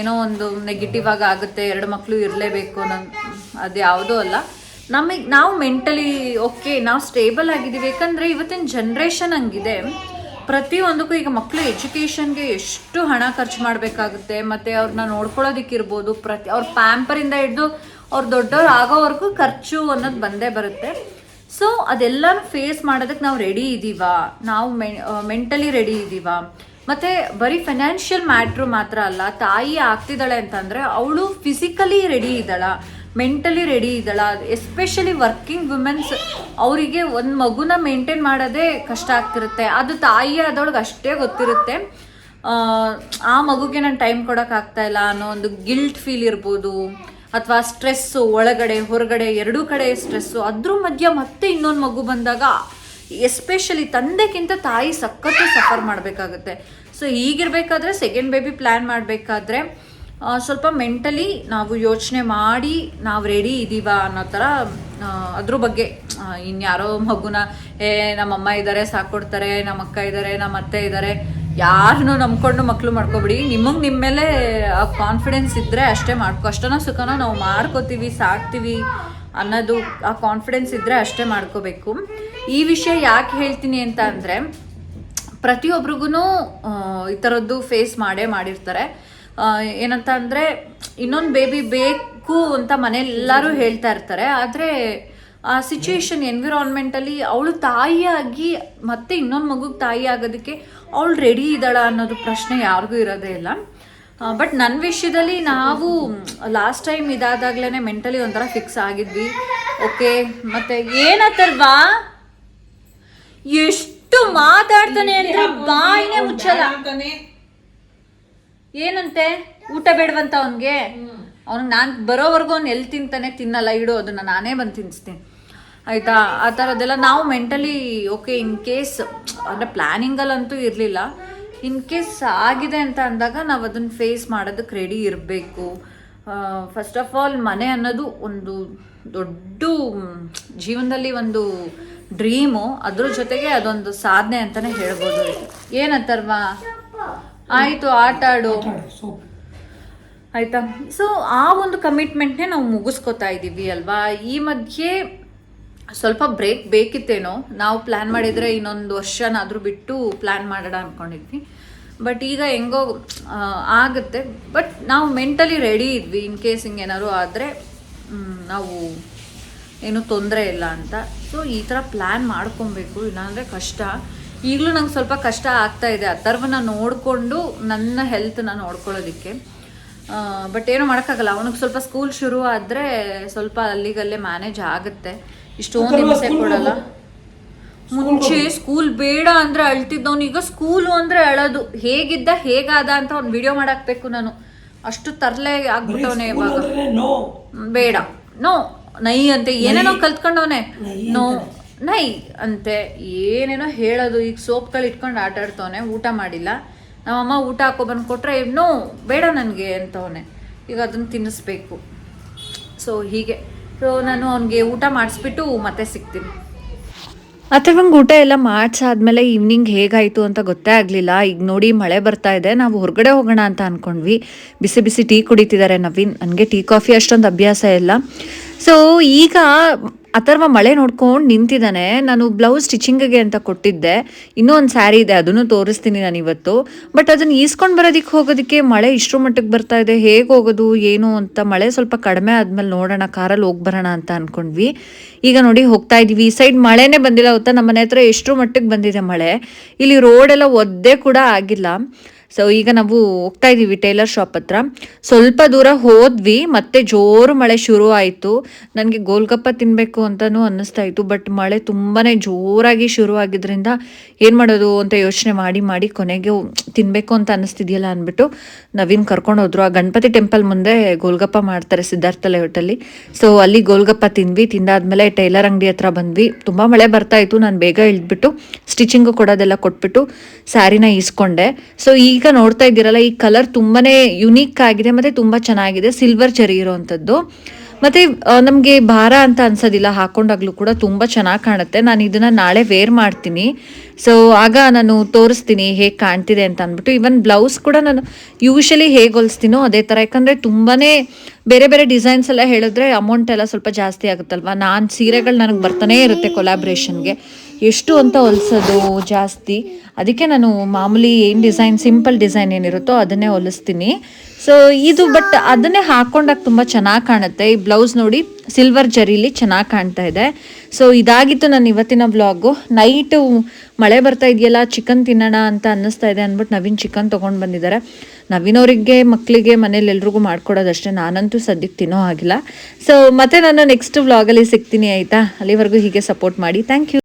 ಏನೋ ಒಂದು ನೆಗೆಟಿವ್ ಆಗಿ ಆಗುತ್ತೆ, ಎರಡು ಮಕ್ಕಳು ಇರಲೇಬೇಕು ನನ್ ಅದು ಯಾವುದೂ ಅಲ್ಲ. ನಮಗೆ, ನಾವು ಮೆಂಟಲಿ ಓಕೆ ನಾವು ಸ್ಟೇಬಲ್ ಆಗಿದ್ದೀವಿ ಯಾಕಂದರೆ ಇವತ್ತಿನ ಜನ್ರೇಷನ್ ಹಂಗಿದೆ. ಪ್ರತಿಯೊಂದಕ್ಕೂ ಈಗ ಮಕ್ಕಳು ಎಜುಕೇಷನ್ಗೆ ಎಷ್ಟು ಹಣ ಖರ್ಚು ಮಾಡಬೇಕಾಗುತ್ತೆ, ಮತ್ತು ಅವ್ರನ್ನ ನೋಡ್ಕೊಳ್ಳೋದಕ್ಕಿರ್ಬೋದು, ಪ್ರತಿ, ಅವ್ರ ಪ್ಯಾಂಪರಿಂದ ಹಿಡಿದು ಅವ್ರು ದೊಡ್ಡವ್ರು ಆಗೋವರೆಗೂ ಖರ್ಚು ಅನ್ನೋದು ಬಂದೇ ಬರುತ್ತೆ. ಸೊ ಅದೆಲ್ಲನೂ ಫೇಸ್ ಮಾಡೋದಕ್ಕೆ ನಾವು ರೆಡಿ ಇದ್ದೀವಾ ನಾವು ಮೆಂಟಲಿ ರೆಡಿ ಇದ್ದೀವಾ ಮತ್ತೆ ಬರೀ ಫೈನಾನ್ಷಿಯಲ್ ಮ್ಯಾಟ್ರು ಮಾತ್ರ ಅಲ್ಲ ತಾಯಿ ಆಗ್ತಿದ್ದಾಳೆ ಅಂತಂದ್ರೆ ಅವಳು ಫಿಸಿಕಲಿ ರೆಡಿ ಇದ್ದಾಳ ಮೆಂಟಲಿ ರೆಡಿ ಇದ್ದಾಳ ಎಸ್ಪೆಷಲಿ ವರ್ಕಿಂಗ್ ವುಮೆನ್ಸ್ ಅವರಿಗೆ ಒಂದು ಮಗುನ ಮೇಂಟೈನ್ ಮಾಡೋದೇ ಕಷ್ಟ ಆಗ್ತಿರುತ್ತೆ. ಅದು ತಾಯಿ ಆದವಳಿಗೆ ಅಷ್ಟೇ ಗೊತ್ತಿರುತ್ತೆ. ಆ, ಮಗುಗೆ ನಾನು ಟೈಮ್ ಕೊಡೋಕ್ಕಾಗ್ತಾ ಇಲ್ಲ ಅನ್ನೋ ಒಂದು ಗಿಲ್ಟ್ ಫೀಲ್ ಇರ್ಬೋದು ಅಥವಾ ಸ್ಟ್ರೆಸ್ಸು ಒಳಗಡೆ ಹೊರಗಡೆ ಎರಡೂ ಕಡೆ ಸ್ಟ್ರೆಸ್ಸು ಅದ್ರ ಮಧ್ಯ ಮತ್ತೆ ಇನ್ನೊಂದು ಮಗು ಬಂದಾಗ ಎಸ್ಪೆಷಲಿ ತಂದೆಗಿಂತ ತಾಯಿ ಸಖತ್ತು ಸಫರ್ ಮಾಡಬೇಕಾಗುತ್ತೆ. ಸೊ ಹೀಗಿರಬೇಕಾದ್ರೆ ಸೆಕೆಂಡ್ ಬೇಬಿ ಪ್ಲ್ಯಾನ್ ಮಾಡಬೇಕಾದ್ರೆ ಸ್ವಲ್ಪ ಮೆಂಟಲಿ ನಾವು ಯೋಚನೆ ಮಾಡಿ ನಾವು ರೆಡಿ ಇದ್ದೀವ ಅನ್ನೋ ಥರ ಅದ್ರ ಬಗ್ಗೆ ಇನ್ಯಾರೋ ಮಗುನ, ಏ, ನಮ್ಮಮ್ಮ ಇದ್ದಾರೆ ಸಾಕೊಡ್ತಾರೆ ನಮ್ಮ ಅಕ್ಕ ಇದ್ದಾರೆ ನಮ್ಮ ಅತ್ತೆ ಇದ್ದಾರೆ ಯಾರನ್ನೂ ನಂಬ್ಕೊಂಡು ಮಕ್ಕಳು ಮಾಡ್ಕೊಬಿಡಿ. ನಿಮಗೆ ನಿಮ್ಮ ಮೇಲೆ ಕಾನ್ಫಿಡೆನ್ಸ್ ಇದ್ದರೆ ಅಷ್ಟೇ ಮಾಡ್ಕೊ. ಅಷ್ಟನ ಸುಖನ ನಾವು ಮಾಡ್ಕೋತೀವಿ, ಸಾಕ್ತೀವಿ ಅನ್ನೋದು ಆ ಕಾನ್ಫಿಡೆನ್ಸ್ ಇದ್ದರೆ ಅಷ್ಟೇ ಮಾಡ್ಕೋಬೇಕು. ಈ ವಿಷಯ ಯಾಕೆ ಹೇಳ್ತೀನಿ ಅಂತ ಅಂದರೆ ಪ್ರತಿಯೊಬ್ರಿಗೂ ಈ ಥರದ್ದು ಫೇಸ್ ಮಾಡೇ ಮಾಡಿರ್ತಾರೆ. ಏನಂತ ಅಂದರೆ, ಇನ್ನೊಂದು ಬೇಬಿ ಬೇಕು ಅಂತ ಮನೆಯೆಲ್ಲರೂ ಹೇಳ್ತಾ ಇರ್ತಾರೆ. ಆದರೆ, ಆ ಸಿಚುಯೇಷನ್ ಎನ್ವಿರಾನ್ಮೆಂಟಲ್ಲಿ ಅವಳು ತಾಯಿಯಾಗಿ ಮತ್ತೆ ಇನ್ನೊಂದು ಮಗುಗೆ ತಾಯಿ ಆಗೋದಕ್ಕೆ ಅವಳು ರೆಡಿ ಇದ್ದಾಳ ಅನ್ನೋದು ಪ್ರಶ್ನೆ ಯಾರಿಗೂ ಇರೋದೇ ಇಲ್ಲ. ಬಟ್ ನನ್ನ ವಿಷಯದಲ್ಲಿ ನಾವು ಲಾಸ್ಟ್ ಟೈಮ್ ಇದಾದಾಗ್ಲೇ ಮೆಂಟಲಿ ಒಂಥರ ಫಿಕ್ಸ್ ಆಗಿದ್ವಿ. ಓಕೆ ಮತ್ತೆ ಏನತ್ತಲ್ವಾ ಎಷ್ಟು ಮಾತಾಡ್ತಾನೆ ಅಂದ್ರೆ ಬಾಯಿನೇ ಮುಚ್ಚಲ್ಲ. ಏನಂತೆ? ಊಟ ಬೇಡವಂತ ಅವನ್ಗೆ? ಅವ್ನಿಗೆ ನಾನು ಬರೋವರೆಗೂ ಅವ್ನು ಎಲ್ಲಿ ತಿಂತಾನೆ? ತಿನ್ನಲ್ಲ ಇಡು ಅದನ್ನ ನಾನೇ ಬಂದು ತಿನ್ನಿಸ್ತೀನಿ ಆಯ್ತಾ? ಆ ಥರದ್ದೆಲ್ಲ ನಾವು ಮೆಂಟಲಿ ಓಕೆ ಇನ್ ಕೇಸ್ ಅಂದರೆ ಪ್ಲ್ಯಾನಿಂಗಲ್ಲಂತೂ ಇರಲಿಲ್ಲ. ಇನ್ ಕೇಸ್ ಆಗಿದೆ ಅಂತ ಅಂದಾಗ ನಾವು ಅದನ್ನು ಫೇಸ್ ಮಾಡೋದಕ್ಕೆ ರೆಡಿ ಇರಬೇಕು. ಫಸ್ಟ್ ಆಫ್ ಆಲ್ ಮನೆ ಅನ್ನೋದು ಒಂದು ದೊಡ್ಡ ಜೀವನದಲ್ಲಿ ಒಂದು ಡ್ರೀಮು ಅದ್ರ ಜೊತೆಗೆ ಅದೊಂದು ಸಾಧನೆ ಅಂತಲೇ ಹೇಳ್ಬೋದು. ಏನಂತಾರವಾ ಆಯಿತು, ಆಟ ಆಡು. ಆಯಿತಾ? ಸೊ ಆ ಒಂದು ಕಮಿಟ್ಮೆಂಟ್ನೇ ನಾವು ಮುಗಿಸ್ಕೊತಾ ಇದ್ದೀವಿ ಅಲ್ವಾ? ಈ ಮಧ್ಯೆ ಸ್ವಲ್ಪ ಬ್ರೇಕ್ ಬೇಕಿತ್ತೇನೋ? ನಾವು ಪ್ಲ್ಯಾನ್ ಮಾಡಿದರೆ ಇನ್ನೊಂದು ವರ್ಷನಾದರೂ ಬಿಟ್ಟು ಪ್ಲ್ಯಾನ್ ಮಾಡೋಣ ಅಂದ್ಕೊಂಡಿದ್ವಿ ಬಟ್ ಈಗ ಹೆಂಗೋ ಆಗುತ್ತೆ. ಬಟ್ ನಾವು ಮೆಂಟಲಿ ರೆಡಿ ಇದ್ವಿ ಇನ್ ಕೇಸ್ ಹಿಂಗೇನಾದ್ರು ಆದರೆ ನಾವು ಏನು ತೊಂದರೆ ಇಲ್ಲ ಅಂತ. ಸೊ ಈ ಥರ ಪ್ಲ್ಯಾನ್ ಮಾಡ್ಕೊಬೇಕು. ಇಲ್ಲಾಂದರೆ ಕಷ್ಟ. ಈಗಲೂ ನಂಗೆ ಸ್ವಲ್ಪ ಕಷ್ಟ ಆಗ್ತಾ ಇದೆ. ಅಥರ್ವನ ನೋಡಿಕೊಂಡು ನನ್ನ ಹೆಲ್ತ್ನ ನೋಡ್ಕೊಳ್ಳೋದಕ್ಕೆ. ಬಟ್ ಏನೂ ಮಾಡೋಕ್ಕಾಗಲ್ಲ. ಅವನಿಗೆ ಸ್ವಲ್ಪ ಸ್ಕೂಲ್ ಶುರು ಆದರೆ ಸ್ವಲ್ಪ ಅಲ್ಲಿಗಲ್ಲೇ ಮ್ಯಾನೇಜ್ ಆಗುತ್ತೆ. ಇಷ್ಟೊಂದು ಹಿಂಸೆ ಕೊಡಲ್ಲ. ಮುಂಚೆ ಸ್ಕೂಲ್ ಬೇಡ ಅಂದರೆ ಅಳ್ತಿದ್ದವನು. ಈಗ ಸ್ಕೂಲು ಅಂದರೆ ಅಳೋದು. ಹೇಗಿದ್ದ ಹೇಗಾದ ಅಂತ ಅವ್ನು ವಿಡಿಯೋ ಮಾಡಾಕ್ಬೇಕು ನಾನು. ಅಷ್ಟು ತರಲೆ ಆಗ್ಬಿಟ್ಟವನೇ ಇವಾಗ. ಬೇಡ. ನೋ ನೈ ಅಂತೆ ಏನೇನೋ ಕಲ್ತ್ಕೊಂಡವನೆ. ನೈ ನೋ ಅಂತೆ ಏನೇನೋ ಹೇಳೋದು ಈಗ ಸೋಪ್ಗಳು ಇಟ್ಕೊಂಡು ಆಟ ಆಡ್ತವನೆ ಊಟ ಮಾಡಿಲ್ಲ. ನಮ್ಮಮ್ಮ ಊಟ ಹಾಕೋ ಬಂದು ಕೊಟ್ರೆ ನೋ ಬೇಡ ನನಗೆ ಅಂತವನೆ. ಈಗ ಅದನ್ನು ತಿನ್ನಿಸ್ಬೇಕು. ಸೊ ಹೀಗೆ. ಸೊ ನಾನು ಅವನಿಗೆ ಊಟ ಮಾಡಿಸ್ಬಿಟ್ಟು ಮತ್ತೆ ಸಿಗ್ತೀನಿ. ಅಥರ್ವಂಗ್ ಊಟ ಎಲ್ಲ ಮಾಡ್ಸಾದ್ಮೇಲೆ ಈವ್ನಿಂಗ್ ಹೇಗಾಯಿತು ಅಂತ ಗೊತ್ತೇ ಆಗಲಿಲ್ಲ. ಈಗ ನೋಡಿ ಮಳೆ ಬರ್ತಾ ಇದೆ. ನಾವು ಹೊರಗಡೆ ಹೋಗೋಣ ಅಂತ ಅಂದ್ಕೊಂಡ್ವಿ ಬಿಸಿ ಬಿಸಿ ಟೀ ಕುಡಿತಿದ್ದಾರೆ ನವೀನ್. ನನಗೆ ಟೀ ಕಾಫಿ ಅಷ್ಟೊಂದು ಅಭ್ಯಾಸ ಇಲ್ಲ. ಸೊ ಈಗ ಅಥರ್ವ ಮಳೆ ನೋಡ್ಕೊಂಡು ನಿಂತಿದ್ದಾನೆ. ನಾನು ಬ್ಲೌಸ್ ಸ್ಟಿಚಿಂಗಿಗೆ ಅಂತ ಕೊಟ್ಟಿದ್ದೆ. ಇನ್ನೂ ಒಂದು ಸ್ಯಾರಿ ಇದೆ, ಅದನ್ನು ತೋರಿಸ್ತೀನಿ ನಾನು ಇವತ್ತು. ಬಟ್ ಅದನ್ನು ಈಸ್ಕೊಂಡು ಬರೋದಕ್ಕೆ ಹೋಗೋದಕ್ಕೆ ಮಳೆ ಇಷ್ಟರ ಮಟ್ಟಕ್ಕೆ ಬರ್ತಾ ಇದೆ. ಹೇಗೆ ಹೋಗೋದು, ಏನು ಅಂತ ಮಳೆ ಸ್ವಲ್ಪ ಕಡಿಮೆ ಆದಮೇಲೆ ನೋಡೋಣ, ಕಾರಲ್ಲಿ ಹೋಗಿ ಬರೋಣ ಅಂತ ಅಂದ್ಕೊಂಡ್ವಿ ಈಗ ನೋಡಿ ಹೋಗ್ತಾ ಇದ್ದೀವಿ ಈ ಸೈಡ್ ಮಳೆನೇ ಬಂದಿಲ್ಲ ಗೊತ್ತಾ? ನಮ್ಮ ಮನೆ ಹತ್ರ ಎಷ್ಟರ ಮಟ್ಟಿಗೆ ಬಂದಿದೆ ಮಳೆ. ಇಲ್ಲಿ ರೋಡ್ ಎಲ್ಲ ಒದ್ದೆ ಕೂಡ ಆಗಿಲ್ಲ. ಸೊ ಈಗ ನಾವು ಹೋಗ್ತಾ ಇದೀವಿ ಟೈಲರ್ ಶಾಪ್ ಹತ್ರ. ಸ್ವಲ್ಪ ದೂರ ಹೋದ್ವಿ, ಮತ್ತೆ ಜೋರು ಮಳೆ ಶುರು ಆಯಿತು. ನನಗೆ ಗೋಲ್ಗಪ್ಪ ತಿನ್ನಬೇಕು ಅಂತಲೂ ಅನ್ನಿಸ್ತಾ ಇತ್ತು ಬಟ್ ಮಳೆ ತುಂಬಾ ಜೋರಾಗಿ ಶುರು ಆಗಿದ್ರಿಂದ ಏನು ಮಾಡೋದು ಅಂತ ಯೋಚನೆ ಮಾಡಿ ಮಾಡಿ ಕೊನೆಗೆ ತಿನ್ನಬೇಕು ಅಂತ ಅನ್ನಿಸ್ತಿದೆಯಲ್ಲ ಅಂದ್ಬಿಟ್ಟು ನವೀನ್ ಕರ್ಕೊಂಡು ಹೋದ್ರು. ಆ ಗಣಪತಿ ಟೆಂಪಲ್ ಮುಂದೆ ಗೋಲ್ಗಪ್ಪ ಮಾಡ್ತಾರೆ ಸಿದ್ಧಾರ್ಥ ಲೇಔಟಲ್ಲಿ ಸೊ ಅಲ್ಲಿ ಗೋಲ್ಗಪ್ಪ ತಿಂದ್ವಿ. ತಿಂದಾದ್ಮೇಲೆ ಟೈಲರ್ ಅಂಗಡಿ ಹತ್ರ ಬಂದ್ವಿ. ತುಂಬ ಮಳೆ ಬರ್ತಾ ಇತ್ತು. ನಾನು ಬೇಗ ಇಳಿದ್ಬಿಟ್ಟು ಸ್ಟಿಚಿಂಗು ಕೊಡೋದೆಲ್ಲ ಕೊಟ್ಬಿಟ್ಟು ಸ್ಯಾರಿನ ಈಸ್ಕೊಂಡೆ. ಸೊ ಈಗ ನೋಡ್ತಾ ಇದ್ದೀರಲ್ಲ, ಈ ಕಲರ್ ತುಂಬಾನೇ ಯುನೀಕ್ ಆಗಿದೆ, ಮತ್ತೆ ತುಂಬಾ ಚೆನ್ನಾಗಿದೆ ಸಿಲ್ವರ್ ಚರಿ ಇರೋವಂಥದ್ದು ಮತ್ತೆ ನಮಗೆ ಭಾರ ಅಂತ ಅನ್ಸೋದಿಲ್ಲ, ಹಾಕೊಂಡಾಗ್ಲೂ ಕೂಡ ತುಂಬ ಚೆನ್ನಾಗಿ ಕಾಣುತ್ತೆ. ನಾನು ಇದನ್ನ ನಾಳೆ ವೇರ್ ಮಾಡ್ತೀನಿ. ಸೊ ಆಗ ನಾನು ತೋರಿಸ್ತೀನಿ ಹೇಗೆ ಕಾಣ್ತಿದೆ ಅಂತ ಅಂದ್ಬಿಟ್ಟು. ಇವನ್ ಬ್ಲೌಸ್ ಕೂಡ ನಾನು ಯೂಶಲಿ ಹೇಗೆ ಹೊಲಿಸ್ತೀನೋ ಅದೇ ಥರ ಯಾಕಂದರೆ ತುಂಬಾ ಬೇರೆ ಬೇರೆ ಡಿಸೈನ್ಸ್ ಎಲ್ಲ ಹೇಳಿದ್ರೆ ಅಮೌಂಟ್ ಎಲ್ಲ ಸ್ವಲ್ಪ ಜಾಸ್ತಿ ಆಗುತ್ತಲ್ವಾ? ನಾನು ಸೀರೆಗಳು ನನಗೆ ಬರ್ತಾನೆ ಇರುತ್ತೆ ಕೊಲಾಬ್ರೇಷನ್ಗೆ ಎಷ್ಟು ಅಂತ ಹೊಲಿಸೋದು ಜಾಸ್ತಿ. ಅದಕ್ಕೆ ನಾನು ಮಾಮೂಲಿ ಏನು ಡಿಸೈನ್, ಸಿಂಪಲ್ ಡಿಸೈನ್ ಏನಿರುತ್ತೋ ಅದನ್ನೇ ಹೊಲಿಸ್ತೀನಿ. ಸೊ ಇದು ಬಟ್ ಅದನ್ನೇ ಹಾಕೊಂಡಾಗ ತುಂಬ ಚೆನ್ನಾಗಿ ಕಾಣುತ್ತೆ. ಈ ಬ್ಲೌಸ್ ನೋಡಿ ಸಿಲ್ವರ್ ಜರಿಲಿ ಚೆನ್ನಾಗಿ ಕಾಣ್ತಾ ಇದೆ. ಸೊ ಇದಾಗಿತ್ತು ನಾನು ಇವತ್ತಿನ ಬ್ಲಾಗು. ನೈಟು ಮಳೆ ಬರ್ತಾ ಇದೆಯಲ್ಲ ಚಿಕನ್ ತಿನ್ನೋಣ ಅಂತ ಅನ್ನಿಸ್ತಾ ಇದೆ ಅಂದ್ಬಿಟ್ಟು ನವೀನ್ ಚಿಕನ್ ತೊಗೊಂಡು ಬಂದಿದ್ದಾರೆ. ನವೀನವರಿಗೆ ಮಕ್ಕಳಿಗೆ ಮನೇಲಿ ಎಲ್ರಿಗೂ ಮಾಡ್ಕೊಡೋದಷ್ಟೇ. ನಾನಂತೂ ಸದ್ಯಕ್ಕೆ ತಿನ್ನೋ ಆಗಿಲ್ಲ. ಸೊ ಮತ್ತೆ ನಾನು ನೆಕ್ಸ್ಟ್ ವ್ಲಾಗಲ್ಲಿ ಸಿಗ್ತೀನಿ, ಆಯಿತಾ? ಅಲ್ಲಿವರೆಗೂ ಹೀಗೆ ಸಪೋರ್ಟ್ ಮಾಡಿ. Thank you